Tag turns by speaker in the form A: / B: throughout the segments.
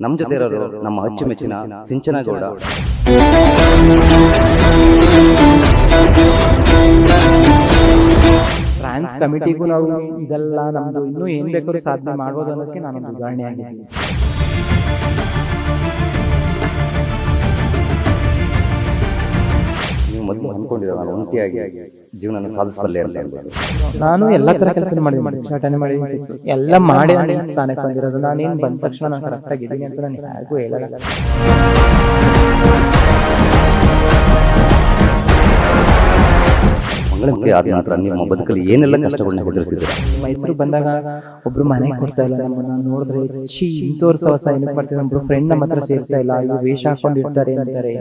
A: ನಮ್ಮ ಜೊತೆ ಇರೋರು ನಮ್ಮ ಅಚ್ಚುಮೆಚ್ಚಿನ ಸಿಂಚನಗೌಡ.
B: ಟ್ರಾನ್ಸ್ ಕಮಿಟಿಗೂ ನಾವು ಇದೆಲ್ಲ ನಮ್ದು ಇನ್ನೂ ಏನ್ ಬೇಕಾದ್ರೂ ಸಾಧನೆ ಮಾಡ್ಬೋದು ಅನ್ನೋದಕ್ಕೆ ನಾನು ಉದಾಹರಣೆ ಆಗಿದ್ದೀನಿ.
A: ನೀವು ಮೊದಲು ಅಂದ್ಕೊಂಡಿರೋ ನಾನು ಒಂಟಿಯಾಗಿ. ಜೀವನ ಸಾಧಿಸಬಲ್ಲೆ ಅಂತ ಹೇಳ್ಬೋದು.
B: ನಾನು ಎಲ್ಲ ತರ ಕೆಲಸ ಮಾಡಿ ಉಚ್ಚಾಟನೆ ಮಾಡಿ ಎಲ್ಲ ಮಾಡಿ ನಾನು ಸ್ಥಾನಕ್ಕೆ ಬಂದಿರೋದು ನಾನೇನ್ ಬಂದ ತಕ್ಷಣ ನಾನು ಕರೆಕ್ಟ್ ಆಗಿದ್ದೀನಿ ಅಂತ ನಾನು ಯಾರಿಗೂ ಹೇಳಲ್ಲ.
A: ಮಂಗಳಮುಖಿ ಆದ ನಂತರ ನಿಮ್ಮ ಬದುಕಲ್ಲಿ ಏನೆಲ್ಲ ಕಷ್ಟಗಳನ್ನ ಎದುರಿಸಿದ್ರೆ?
B: ಮೈಸೂರು ಬಂದಾಗ ಒಬ್ರು ಮನೆ ಕೊಡ್ತಾ ಇಲ್ಲ ನಮ್ಮನ್ನ ನೋಡಿದ್ರೆ ಛೀ ಇಂಥವ್ರು ಸಹಸ ಏನಕ್ಕೆ ಮಾಡ್ತಾರೆ ಒಬ್ರು ಫ್ರೆಂಡ್ ನಮ್ಮ ಹತ್ರ ಸೇರ್ತಾ ಇಲ್ಲ ಇವ್ರು ವೇಷ ಹಾಕೊಂಡಿರ್ತಾರೆ ಅಂತಾರೆ.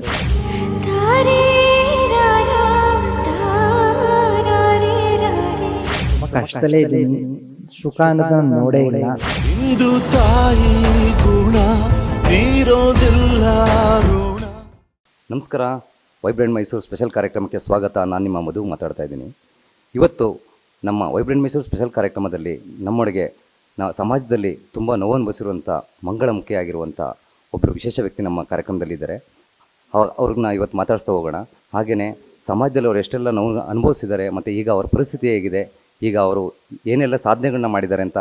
B: ಕಷ್ಟದಲ್ಲೇ ಇದ್ದೀನಿ. ಸುಖ ಅನ್ನೋದು ನೋಡೇ ಇಲ್ಲ.
C: ಇಂದು ತಾಯಿ ಗುಣ ತೀರೋದಿಲ್ಲ ಋಣ.
A: ನಮಸ್ಕಾರ. ವೈಬ್ರೆಂಟ್ ಮೈಸೂರು ಸ್ಪೆಷಲ್ ಕಾರ್ಯಕ್ರಮಕ್ಕೆ ಸ್ವಾಗತ. ನಾನು ನಿಮ್ಮ ಮಧು ಮಾತಾಡ್ತಾ ಇದ್ದೀನಿ. ಇವತ್ತು ನಮ್ಮ ವೈಬ್ರೆಂಟ್ ಮೈಸೂರು ಸ್ಪೆಷಲ್ ಕಾರ್ಯಕ್ರಮದಲ್ಲಿ ನಮ್ಮೊಳಗೆ ನಾವು ಸಮಾಜದಲ್ಲಿ ತುಂಬ ಮಂಗಳಮುಖಿ ಆಗಿರುವಂಥ ಒಬ್ಬರು ವಿಶೇಷ ವ್ಯಕ್ತಿ ನಮ್ಮ ಕಾರ್ಯಕ್ರಮದಲ್ಲಿದ್ದಾರೆ. ಅವ್ರಿಗೆ ಅವ್ರನ್ನ ಇವತ್ತು ಮಾತಾಡಿಸ್ತಾ ಹೋಗೋಣ. ಹಾಗೆಯೇ ಸಮಾಜದಲ್ಲಿ ಅವ್ರು ಎಷ್ಟೆಲ್ಲ ನೋವು ಅನುಭವಿಸಿದ್ದಾರೆ ಮತ್ತು ಈಗ ಅವ್ರ ಪರಿಸ್ಥಿತಿ ಹೇಗಿದೆ ಈಗ ಅವರು ಏನೆಲ್ಲ ಸಾಧನೆಗಳನ್ನ ಮಾಡಿದ್ದಾರೆ ಅಂತ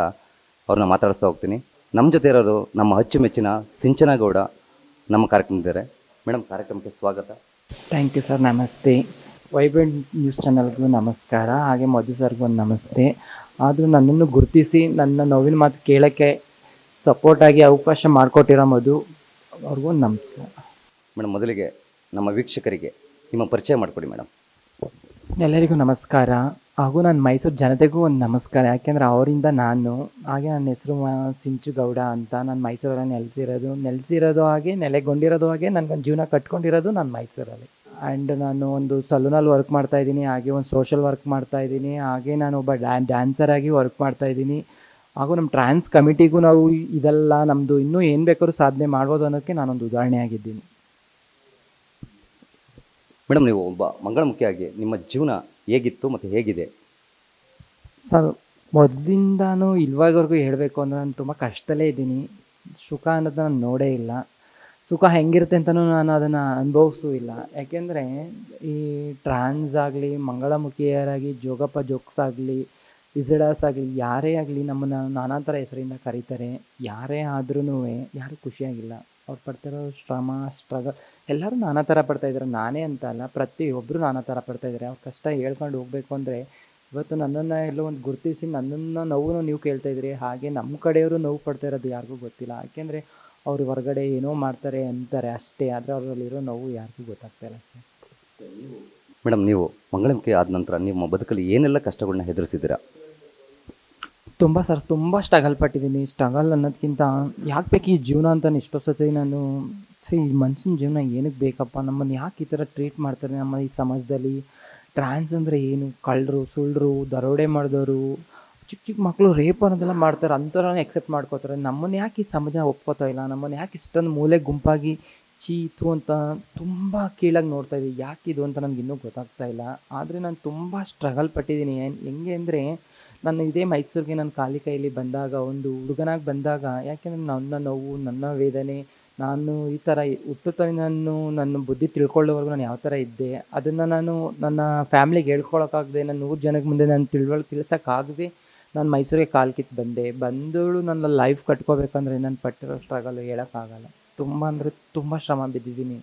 A: ಅವ್ರನ್ನ ಮಾತಾಡಿಸ್ತಾ ಹೋಗ್ತೀನಿ. ನಮ್ಮ ಜೊತೆ ಇರೋರು ನಮ್ಮ ಅಚ್ಚುಮೆಚ್ಚಿನ ಸಿಂಚನಗೌಡ ನಮ್ಮ ಕಾರ್ಯಕ್ರಮದಿದ್ದಾರೆ ಮೇಡಮ್ ಕಾರ್ಯಕ್ರಮಕ್ಕೆ ಸ್ವಾಗತ.
B: ಥ್ಯಾಂಕ್ ಯು ಸರ್ ನಮಸ್ತೆ. ವೈಬ್ರೆಂಟ್ ನ್ಯೂಸ್ ಚಾನಲ್ಗೂ ನಮಸ್ಕಾರ. ಹಾಗೆ ಮಧು ಸರ್ಗೂ ಒಂದು ನಮಸ್ತೆ. ಆದರೂ ನನ್ನನ್ನು ಗುರುತಿಸಿ ನನ್ನ ನೋವಿನ ಮಾತು ಕೇಳೋಕ್ಕೆ ಸಪೋರ್ಟಾಗಿ ಅವಕಾಶ ಮಾಡಿಕೊಟ್ಟಿರೋ ಮಧು ಅವ್ರಿಗೂ ಒಂದು ನಮಸ್ಕಾರ.
A: ಮೇಡಮ್ ಮೊದಲಿಗೆ ನಮ್ಮ ವೀಕ್ಷಕರಿಗೆ ನಿಮ್ಮ ಪರಿಚಯ ಮಾಡಿಕೊಡಿ ಮೇಡಮ್
B: ಎಲ್ಲರಿಗೂ ನಮಸ್ಕಾರ. ಹಾಗೂ ನಾನು ಮೈಸೂರು ಜನತೆಗೂ ಒಂದು ನಮಸ್ಕಾರ. ಯಾಕೆಂದರೆ ಅವರಿಂದ ನಾನು, ಹಾಗೆ ನನ್ನ ಹೆಸರು ಸಿಂಚು ಗೌಡ ಅಂತ ನಾನು ಮೈಸೂರಲ್ಲಿ ನೆಲೆಸಿರೋದು. ನೆಲೆಸಿರೋದು ಹಾಗೆ, ನೆಲೆಗೊಂಡಿರೋದು ಹಾಗೆ ನನಗೊಂದು ಜೀವನ ಕಟ್ಕೊಂಡಿರೋದು ನಾನು ಮೈಸೂರಲ್ಲಿ. ಆ್ಯಂಡ್ ನಾನು ಒಂದು ಸಲೂನಲ್ಲಿ ವರ್ಕ್ ಮಾಡ್ತಾ ಇದ್ದೀನಿ, ಹಾಗೆ ಒಂದು ಸೋಷಲ್ ವರ್ಕ್ ಮಾಡ್ತಾ ಇದ್ದೀನಿ, ಹಾಗೆ ನಾನು ಒಬ್ಬ ಡ್ಯಾ ಡ್ಯಾನ್ಸರ್ ಆಗಿ ವರ್ಕ್ ಮಾಡ್ತಾ ಇದ್ದೀನಿ. ಹಾಗೂ ನಮ್ಮ ಟ್ರಾನ್ಸ್ ಕಮಿಟಿಗೂ ನಾವು ಇದೆಲ್ಲ ನಮ್ಮದು ಇನ್ನೂ ಏನು ಬೇಕಾದ್ರೂ ಸಾಧನೆ ಮಾಡ್ಬೋದು ಅನ್ನೋದಕ್ಕೆ ನಾನೊಂದು ಉದಾಹರಣೆ ಆಗಿದ್ದೀನಿ
A: ಮೇಡಮ್ ನೀವು ಒಬ್ಬ ಮಂಗಳಮುಖಿಯಾಗಿ ನಿಮ್ಮ ಜೀವನ ಹೇಗಿತ್ತು ಮತ್ತು ಹೇಗಿದೆ?
B: ಸರ್, ಮೊದಲಿಂದಾನು ಇಲ್ವಾಗವರೆಗೂ ಹೇಳಬೇಕು ಅಂದರೆ ನಾನು ತುಂಬ ಕಷ್ಟದಲ್ಲೇ ಇದ್ದೀನಿ. ಸುಖ ಅನ್ನೋದು ನಾನು ನೋಡೇ ಇಲ್ಲ. ಸುಖ ಹೆಂಗಿರುತ್ತೆ ಅಂತಲೂ ನಾನು ಅದನ್ನು ಅನುಭವಿಸೂ ಇಲ್ಲ. ಯಾಕೆಂದರೆ ಈ ಟ್ರಾನ್ಸ್ ಆಗಲಿ, ಮಂಗಳಮುಖಿಯರಾಗಿ, ಜೋಗಪ್ಪ ಜೋಕ್ಸ್ ಆಗಲಿ ಇಸಡಾಸ್ ಆಗಲಿ, ಯಾರೇ ಆಗಲಿ ನಮ್ಮನ್ನು ನಾನಾ ಥರ ಹೆಸರಿಂದ ಕರೀತಾರೆ. ಯಾರೇ ಆದ್ರೂ ಯಾರೂ ಖುಷಿಯಾಗಿಲ್ಲ. ಅವ್ರು ಪಡ್ತಿರೋ ಶ್ರಮ ಸ್ಟ್ರಗಲ್ ಎಲ್ಲರೂ ನಾನಾ ಥರ ಪಡ್ತಾ ಇದ್ದಾರೆ ನಾನೇ ಅಂತ ಅಲ್ಲ ಪ್ರತಿಯೊಬ್ಬರು ನಾನಾ ಥರ ಪಡ್ತಾ ಇದ್ದಾರೆ ಅವ್ರ ಕಷ್ಟ ಹೇಳ್ಕೊಂಡು ಹೋಗ್ಬೇಕು ಅಂದರೆ ಇವತ್ತು ನನ್ನನ್ನು ಎಲ್ಲೋ ಒಂದು ಗುರುತಿಸಿ ನನ್ನನ್ನು ನೋವು ನೀವು ಕೇಳ್ತಾ ಇದ್ರಿ. ಹಾಗೆ ನಮ್ಮ ಕಡೆಯವರು ನೋವು ಪಡ್ತಾ ಇರೋದು ಯಾರಿಗೂ ಗೊತ್ತಿಲ್ಲ. ಯಾಕೆಂದರೆ ಅವ್ರು ಹೊರಗಡೆ ಏನೋ ಮಾಡ್ತಾರೆ ಅಂತಾರೆ ಅಷ್ಟೇ. ಆದರೆ ಅವರಲ್ಲಿರೋ ನೋವು ಯಾರಿಗೂ ಗೊತ್ತಾಗ್ತಾ ಇಲ್ಲ ಸರ್.
A: ಮೇಡಮ್, ನೀವು ಮಂಗಳಮುಖಿ ಆದ ನಂತರ ನಿಮ್ಮ ಬದುಕಲ್ಲಿ ಏನೆಲ್ಲ ಕಷ್ಟಗಳನ್ನ ಎದುರಿಸಿದ್ದೀರಾ
B: ತುಂಬ ಸರ್, ತುಂಬ ಸ್ಟ್ರಗಲ್ ಪಟ್ಟಿದ್ದೀನಿ. ಸ್ಟ್ರಗಲ್ ಅನ್ನೋದಕ್ಕಿಂತ ಯಾಕೆ ಬೇಕು ಈ ಜೀವನ ಅಂತ ಎಷ್ಟೋ ಸತಿ ನಾನು ಸಿ ಈ ಮನ್ಸಿನ ಜೀವನ ಏನಕ್ಕೆ ಬೇಕಪ್ಪ? ನಮ್ಮನ್ನು ಯಾಕೆ ಈ ಥರ ಟ್ರೀಟ್ ಮಾಡ್ತಾರೆ? ನಮ್ಮ ಈ ಸಮಾಜದಲ್ಲಿ ಟ್ರಾನ್ಸ್ ಅಂದರೆ ಏನು? ಕಳ್ಳರು ಸುಳ್ಳರು ದರೋಡೆ ಮಾಡಿದವರು ಚಿಕ್ಕ ಚಿಕ್ಕ ಮಕ್ಕಳು ರೇಪ್ ಅನ್ನೋದೆಲ್ಲ ಮಾಡ್ತಾರೆ. ಅಂಥವ್ರನ್ನ ಎಕ್ಸೆಪ್ಟ್ ಮಾಡ್ಕೋತಾರೆ. ನಮ್ಮನ್ನು ಯಾಕೆ ಈ ಸಮಾಜ ಒಪ್ಕೋತಾ ಇಲ್ಲ? ನಮ್ಮನ್ನು ಯಾಕೆ ಇಷ್ಟೊಂದು ಮೂಲೆ ಗುಂಪಾಗಿ ಚೀತು ಅಂತ ತುಂಬ ಕೀಳಾಗಿ ನೋಡ್ತಾ ಇದ್ದೀವಿ ಯಾಕಿದು ಅಂತ ನನಗೆ ಇನ್ನೂ ಗೊತ್ತಾಗ್ತಾ ಇಲ್ಲ. ಆದರೆ ನಾನು ತುಂಬ ಸ್ಟ್ರಗಲ್ ಪಟ್ಟಿದ್ದೀನಿ. ಹೆಂಗೆ ಅಂದರೆ ನಾನು ಇದೇ ಮೈಸೂರಿಗೆ ನಾನು ಖಾಲಿ ಕೈಯಲ್ಲಿ ಬಂದಾಗ, ಒಂದು ಹುಡುಗನಾಗಿ ಬಂದಾಗ, ಯಾಕೆಂದರೆ ನನ್ನ ನೋವು, ನನ್ನ ವೇದನೆ, ನಾನು ಈ ಥರ ಹುಟ್ಟುತ್ತವೆ ನಾನು ನನ್ನ ಬುದ್ಧಿ ತಿಳ್ಕೊಳ್ಳೋವರೆಗೂ ನಾನು ಯಾವ ಥರ ಇದ್ದೆ, ಅದನ್ನು ನಾನು ನನ್ನ ಫ್ಯಾಮ್ಲಿಗೆ ಹೇಳ್ಕೊಳಕ್ಕಾಗದೆ ನಾನು ನೂರು ಜನಕ್ಕೆ ಮುಂದೆ ನಾನು ತಿಳುವಳ, ತಿಳಿಸೋಕ್ಕಾಗದೆ ನಾನು ಮೈಸೂರಿಗೆ ಕಾಲು ಕಿತ್ತು ಬಂದೆ. ಬಂದಳು ನನ್ನ ಲೈಫ್ ಕಟ್ಕೋಬೇಕಂದ್ರೆ ನಾನು ಪಟ್ಟಿರೋ ಸ್ಟ್ರಗಲ್ ಹೇಳೋಕ್ಕಾಗಲ್ಲ. ತುಂಬ ಅಂದರೆ ತುಂಬ ಶ್ರಮ ಬಿದ್ದಿದ್ದೀನಿ.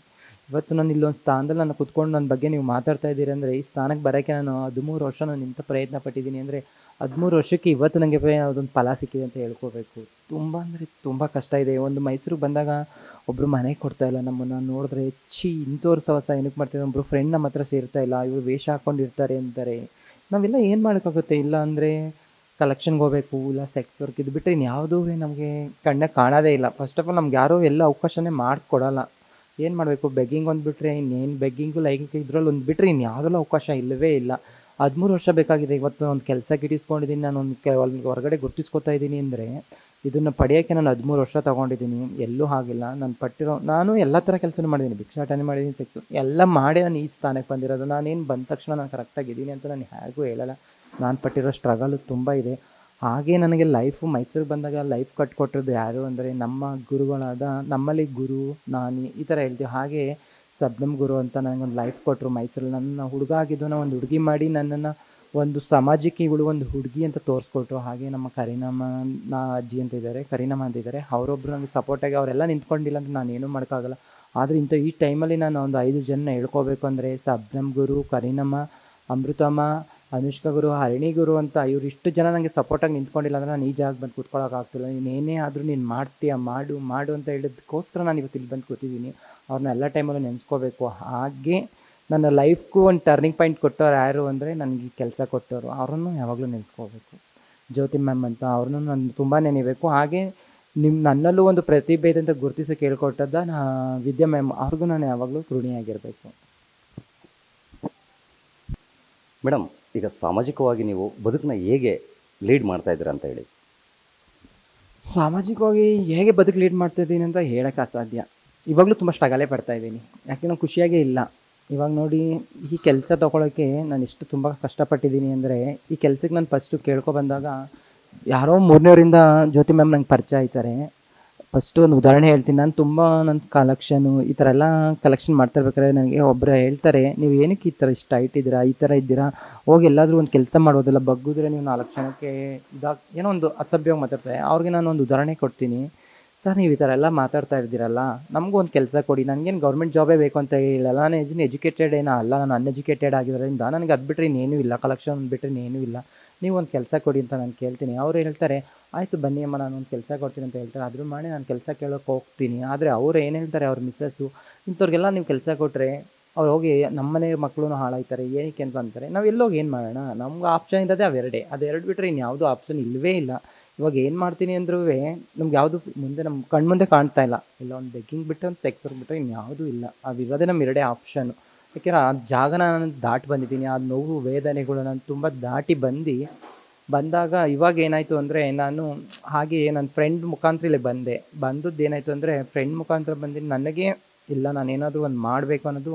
B: ಇವತ್ತು ನಾನು ಇಲ್ಲೊಂದು ಸ್ಥಾನದಲ್ಲಿ ನಾನು ಕುತ್ಕೊಂಡು ನನ್ನ ಬಗ್ಗೆ ನೀವು ಮಾತಾಡ್ತಾ ಇದ್ದೀರಿ ಅಂದರೆ, ಈ ಸ್ಥಾನಕ್ಕೆ ಬರೋಕ್ಕೆ ನಾನು ಹದಿಮೂರು ವರ್ಷ ನಾನು ಇಂಥ ಪ್ರಯತ್ನ ಪಟ್ಟಿದ್ದೀನಿ. ಅಂದರೆ ಹದಿಮೂರು ವರ್ಷಕ್ಕೆ ಇವತ್ತು ನನಗೆ ಅದೊಂದು ಫಲ ಸಿಕ್ಕಿದೆ ಅಂತ ಹೇಳ್ಕೋಬೇಕು. ತುಂಬ ಅಂದರೆ ತುಂಬ ಕಷ್ಟ ಇದೆ. ಒಂದು ಮೈಸೂರಿಗೆ ಬಂದಾಗ ಒಬ್ಬರು ಮನೆ ಕೊಡ್ತಾ ಇಲ್ಲ ನಮ್ಮನ್ನು. ನೋಡಿದ್ರೆ, ಛೀ, ಇಂಥವ್ರು ಸಹಸ ಏನಕ್ಕೆ ಮಾಡ್ತಾರೆ ಒಬ್ಬರು ಫ್ರೆಂಡ್ ನಮ್ಮ ಹತ್ರ ಸೇರ್ತಾ ಇಲ್ಲ. ಇವರು ವೇಷ ಹಾಕೊಂಡಿರ್ತಾರೆ ಅಂತಾರೆ ನಾವೆಲ್ಲ ಏನು ಮಾಡೋಕ್ಕಾಗುತ್ತೆ ಇಲ್ಲ ಅಂದರೆ ಕಲೆಕ್ಷನ್ಗೆ ಹೋಗಬೇಕು, ಇಲ್ಲ ಸೆಕ್ಸ್ ವರ್ಕ್ ಇದು ಬಿಟ್ಟರೆ ಇನ್ಯಾವುದೂ ನಮಗೆ ಕಣ್ಣ ಕಾಣೋದೇ ಇಲ್ಲ. ಫಸ್ಟ್ ಆಫ್ ಆಲ್ ನಮ್ಗೆ ಯಾರೂ ಎಲ್ಲ ಅವಕಾಶನೇ ಮಾಡಿಕೊಡಲ್ಲ. ಏನು ಮಾಡಬೇಕು? ಬೆಗ್ಗಿಂಗ್ ಒಂದು ಬಿಟ್ಟರೆ ಇನ್ನೇನು? ಬೆಗ್ಗಿಂಗು ಲೈಂಗಿಕ ಇದ್ರಲ್ಲಿ ಒಂದು ಬಿಟ್ಟರೆ ಇನ್ಯಾವುದಲ್ಲೂ ಅವಕಾಶ ಇಲ್ಲವೇ ಇಲ್ಲ. ಹದಿಮೂರು ವರ್ಷ ಬೇಕಾಗಿದೆ. ಇವತ್ತು ಒಂದು ಕೆಲಸ ಗಿಟ್ಟಿಸ್ಕೊಂಡಿದ್ದೀನಿ ನಾನು ಒಂದು ಕೆ ಹೊರಗಡೆ ಗುರ್ತಿಸ್ಕೊತಾ ಇದ್ದೀನಿ ಅಂದರೆ, ಇದನ್ನು ಪಡೆಯೋಕ್ಕೆ ನಾನು ಹದಿಮೂರು ವರ್ಷ ತೊಗೊಂಡಿದ್ದೀನಿ. ಎಲ್ಲೂ ಆಗಿಲ್ಲ ನಾನು ಪಟ್ಟಿರೋ, ನಾನು ಎಲ್ಲ ಥರ ಕೆಲಸನೂ ಮಾಡಿದ್ದೀನಿ. ಭಿಕ್ಷಾಟನೆ ಮಾಡಿದ್ದೀನಿ ಸೆಕ್ಸು ಎಲ್ಲ ಮಾಡಿ ನಾನು ಈ ಸ್ಥಾನಕ್ಕೆ ಬಂದಿರೋದು. ನಾನೇನು ಬಂದ ತಕ್ಷಣ ನಾನು ಕರೆಕ್ಟಾಗಿದ್ದೀನಿ ಅಂತ ನಾನು ಯಾರಿಗೂ ಹೇಳಲ್ಲ. ನಾನು ಪಟ್ಟಿರೋ ಸ್ಟ್ರಗಲ್ ತುಂಬ ಇದೆ. ಹಾಗೆ ನನಗೆ ಲೈಫು ಮೈಸೂರಿಗೆ ಬಂದಾಗ ಲೈಫ್ ಕಟ್ಕೊಟ್ಟಿರೋದು ಯಾರು ಅಂದರೆ ನಮ್ಮ ಗುರುಗಳಾದ ನಮ್ಮಲ್ಲಿ ಗುರು, ನಾನಿ ಈ ಥರ ಹೇಳ್ತೀವಿ. ಹಾಗೆ ಸಬ್ನಮ್ ಗುರು ಅಂತ ನನಗೊಂದು ಲೈಫ್ ಕೊಟ್ಟರು ಮೈಸೂರಲ್ಲಿ. ನನ್ನ ಹುಡುಗ ಆಗಿದ್ದು ಒಂದು ಹುಡುಗಿ ಮಾಡಿ ನನ್ನನ್ನು ಒಂದು ಸಮಾಜಕ್ಕೆ ಇವಳು ಒಂದು ಹುಡುಗಿ ಅಂತ ತೋರಿಸ್ಕೊಟ್ರು. ಹಾಗೆ ನಮ್ಮ ಕರೀನಮ್ಮ ನಾ ಅಜ್ಜಿ ಅಂತ ಇದ್ದಾರೆ ಕರೀನಮ್ಮ ಅಂತ ಇದ್ದಾರೆ ಅವರೊಬ್ರು ನನಗೆ ಸಪೋರ್ಟಾಗಿ ಅವರೆಲ್ಲ ನಿಂತ್ಕೊಂಡಿಲ್ಲ ಅಂತ ನಾನು ಏನೂ ಮಾಡೋಕ್ಕಾಗಲ್ಲ. ಆದರೆ ಇಂಥ ಈ ಟೈಮಲ್ಲಿ ನಾನು ಒಂದು ಐದು ಜನ ಹೇಳ್ಕೋಬೇಕು ಅಂದರೆ ಸಬ್ನಮ್ ಗುರು, ಕರೀನಮ್ಮ, ಅಮೃತಮ್ಮ, ಅನುಷ್ಕಾ ಗುರು, ಹರಿಣಿ ಗುರು ಅಂತ ಇವ್ರು ಇಷ್ಟು ಜನ ನನಗೆ ಸಪೋರ್ಟಾಗಿ ನಿಂತ್ಕೊಂಡಿಲ್ಲ ಅಂದರೆ ನಾನು ಈ ಜಾಗ ಬಂದು ಕೂತ್ಕೊಳ್ಳೋಕ್ಕಾಗ್ತಿಲ್ಲ ನೀನು ಏನೇ ಆದರೂ ನೀನು ಮಾಡ್ತೀಯ, ಮಾಡು ಮಾಡು ಅಂತ ಹೇಳಿದಕ್ಕೋಸ್ಕರ ನಾನು ಇವತ್ತು ಇಲ್ಲಿ ಬಂದು ಕೂತಿದ್ದೀನಿ. ಅವ್ರನ್ನ ಎಲ್ಲ ಟೈಮಲ್ಲೂ ನೆನೆಸ್ಕೋಬೇಕು. ಹಾಗೆ ನನ್ನ ಲೈಫ್ಗೂ ಒಂದು ಟರ್ನಿಂಗ್ ಪಾಯಿಂಟ್ ಕೊಟ್ಟವ್ರು ಯಾರು ಅಂದರೆ ನನಗೆ ಕೆಲಸ ಕೊಟ್ಟವರು. ಅವ್ರನ್ನು ಯಾವಾಗಲೂ ನೆನೆಸ್ಕೋಬೇಕು. ಜ್ಯೋತಿ ಮ್ಯಾಮ್ ಅಂತ ಅವ್ರನ್ನೂ ನಾನು ತುಂಬ ನೆನೆಬೇಕು. ಹಾಗೆ ನಿಮ್ಮ ನನ್ನಲ್ಲೂ ಒಂದು ಪ್ರತಿಭೆ ಇದೆ ಅಂತ ಗುರುತಿಸಿ ಕೇಳ್ಕೊಟ್ಟದ್ದ ನಾ ವಿದ್ಯಾ ಮ್ಯಾಮ್ ಅವ್ರಿಗೂ ನಾನು ಯಾವಾಗಲೂ ಋಣಿಯಾಗಿರಬೇಕು.
A: ಮೇಡಮ್ ಈಗ ಸಾಮಾಜಿಕವಾಗಿ ನೀವು ಬದುಕನ್ನ ಹೇಗೆ ಲೀಡ್ ಮಾಡ್ತಾ ಇದ್ದೀರಾ ಅಂತ ಹೇಳಿ.
B: ಸಾಮಾಜಿಕವಾಗಿ ಹೇಗೆ ಬದುಕು ಲೀಡ್ ಮಾಡ್ತಾ ಇದ್ದೀನಿ ಅಂತ ಹೇಳೋಕ್ಕೆ ಅಸಾಧ್ಯ. ಇವಾಗಲೂ ತುಂಬ ಸ್ಟ್ರಗಲೇ ಪಡ್ತಾ ಇದ್ದೀನಿ. ಯಾಕೆ ನಾನು ಖುಷಿಯಾಗೇ ಇಲ್ಲ. ಇವಾಗ ನೋಡಿ, ಈ ಕೆಲಸ ತೊಗೊಳಕ್ಕೆ ನಾನು ಎಷ್ಟು ತುಂಬ ಕಷ್ಟಪಟ್ಟಿದ್ದೀನಿ ಅಂದರೆ, ಈ ಕೆಲಸಕ್ಕೆ ನಾನು ಫಸ್ಟು ಕೇಳ್ಕೊ ಬಂದಾಗ ಯಾರೋ ಮೂರನೇವರಿಂದ ಜ್ಯೋತಿ ಮ್ಯಾಮ್ ನಂಗೆ ಪರಿಚಯ ಆಯ್ತಾರೆ ಫಸ್ಟು ಒಂದು ಉದಾಹರಣೆ ಹೇಳ್ತೀನಿ. ನಾನು ತುಂಬ ನನ್ನ ಕಲೆಕ್ಷನು ಈ ಥರ ಎಲ್ಲ ಕಲೆಕ್ಷನ್ ಮಾಡ್ತಾ ಇರ್ಬೇಕಾದ್ರೆ ನನಗೆ ಒಬ್ಬರು ಹೇಳ್ತಾರೆ, ನೀವು ಏನಕ್ಕೆ ಈ ಥರ ಇಷ್ಟ ಹೈಟ್ ಇದ್ದೀರಾ ಈ ಥರ ಇದ್ದೀರಾ? ಹೋಗಿ ಎಲ್ಲಾದರೂ ಒಂದು ಕೆಲಸ ಮಾಡೋದಿಲ್ಲ ಬಗ್ಗಿದ್ರೆ ನೀವು ನಾಲ್ಕು ಕ್ಷಣಕ್ಕೆ ಇದಾಗ, ಏನೋ ಒಂದು ಅಸಭ್ಯವಾಗಿ ಮಾತಾಡ್ತಾರೆ. ಅವ್ರಿಗೆ ನಾನು ಒಂದು ಉದಾಹರಣೆ ಕೊಡ್ತೀನಿ. ಸರ್, ನೀವು ಈ ಥರ ಎಲ್ಲ ಮಾತಾಡ್ತಾ ಇದ್ದೀರಲ್ಲ, ನಮಗೂ ಒಂದು ಕೆಲಸ ಕೊಡಿ. ನನಗೇನು ಗೌರ್ಮೆಂಟ್ ಜಾಬೇ ಬೇಕು ಅಂತ ಹೇಳಿಲ್ಲ. ನಾನು ಎಜುನ್ ಎಜುಕೇಟೆಡ್ ಏನೋ ಅಲ್ಲ, ನಾನು ಅನ್ಎಜುಕೇಟೆಡ್ ಆಗಿರೋದ್ರಿಂದ ನನಗೆ ಅದು ಬಿಟ್ಟರೆ ಇನ್ನೇನೂ ಇಲ್ಲ. ಕಲೆಕ್ಷನ್ ಬಿಟ್ಟರೆ ಇನ್ನೇನೂ ಇಲ್ಲ. ನೀವು ಒಂದು ಕೆಲಸ ಕೊಡಿ ಅಂತ ನಾನು ಕೇಳ್ತೀನಿ. ಅವ್ರು ಹೇಳ್ತಾರೆ, ಆಯಿತು ಬನ್ನಿ ಅಮ್ಮ, ನಾನು ಒಂದು ಕೆಲಸ ಕೊಡ್ತೀನಿ ಅಂತ ಹೇಳ್ತಾರೆ. ಅದ್ರ ಮಾಡಿ ನಾನು ಕೆಲಸ ಕೇಳೋಕೆ ಹೋಗ್ತೀನಿ. ಆದರೆ ಅವ್ರು ಏನು ಹೇಳ್ತಾರೆ, ಅವ್ರ ಮಿಸ್ಸಸ್ಸು ಇಂಥವ್ರಿಗೆಲ್ಲ ನೀವು ಕೆಲಸ ಕೊಟ್ಟರೆ ಅವ್ರು ಹೋಗಿ ನಮ್ಮನೆ ಮಕ್ಕಳು ಹಾಳಾಯ್ತಾರೆ. ಏನಕ್ಕೆ ಅಂತ ಅಂತಾರೆ. ನಾವು ಎಲ್ಲೋಗಿ ಏನು ಮಾಡೋಣ? ನಮ್ಗೆ ಆಪ್ಷನ್ ಇರೋದೇ ಅವೆರಡೇ. ಅದೆರಡು ಬಿಟ್ಟರೆ ಇನ್ಯಾವುದೂ ಆಪ್ಷನ್ ಇಲ್ಲವೇ ಇಲ್ಲ. ಇವಾಗ ಏನು ಮಾಡ್ತೀನಿ ಅಂದ್ರೂ ನಮ್ಗೆ ಯಾವುದು ಮುಂದೆ ನಮ್ಮ ಕಣ್ಮುಂದೆ ಕಾಣ್ತಾ ಇಲ್ಲ. ಇಲ್ಲ, ಒಂದು ಬೆಗ್ಗಿಂಗ್ ಬಿಟ್ಟು ಒಂದು ಸೆಕ್ಸ್ ಬಿಟ್ಟರೆ ಇನ್ಯಾವುದೂ ಇಲ್ಲ. ಅವಿರೋದೇ ನಮ್ಮ ಎರಡೇ ಆಪ್ಷನು ಯಾಕೆಂದ್ರೆ ಆ ಜಾಗನ ನಾನು ದಾಟಿ ಬಂದಿದ್ದೀನಿ, ಆ ನೋವು ವೇದನೆಗಳು ನಾನು ತುಂಬ ದಾಟಿ ಬಂದು, ಬಂದಾಗ ಇವಾಗ ಏನಾಯಿತು ಅಂದರೆ ನಾನು ಹಾಗೆ ನನ್ನ ಫ್ರೆಂಡ್ ಮುಖಾಂತರ ಇಲ್ಲಿ ಬಂದೆ. ಬಂದದ್ದು ಏನಾಯಿತು ಅಂದರೆ ಫ್ರೆಂಡ್ ಮುಖಾಂತರ ಬಂದು ನನಗೆ ಇಲ್ಲ, ನಾನು ಏನಾದರೂ ಒಂದು ಮಾಡಬೇಕು ಅನ್ನೋದು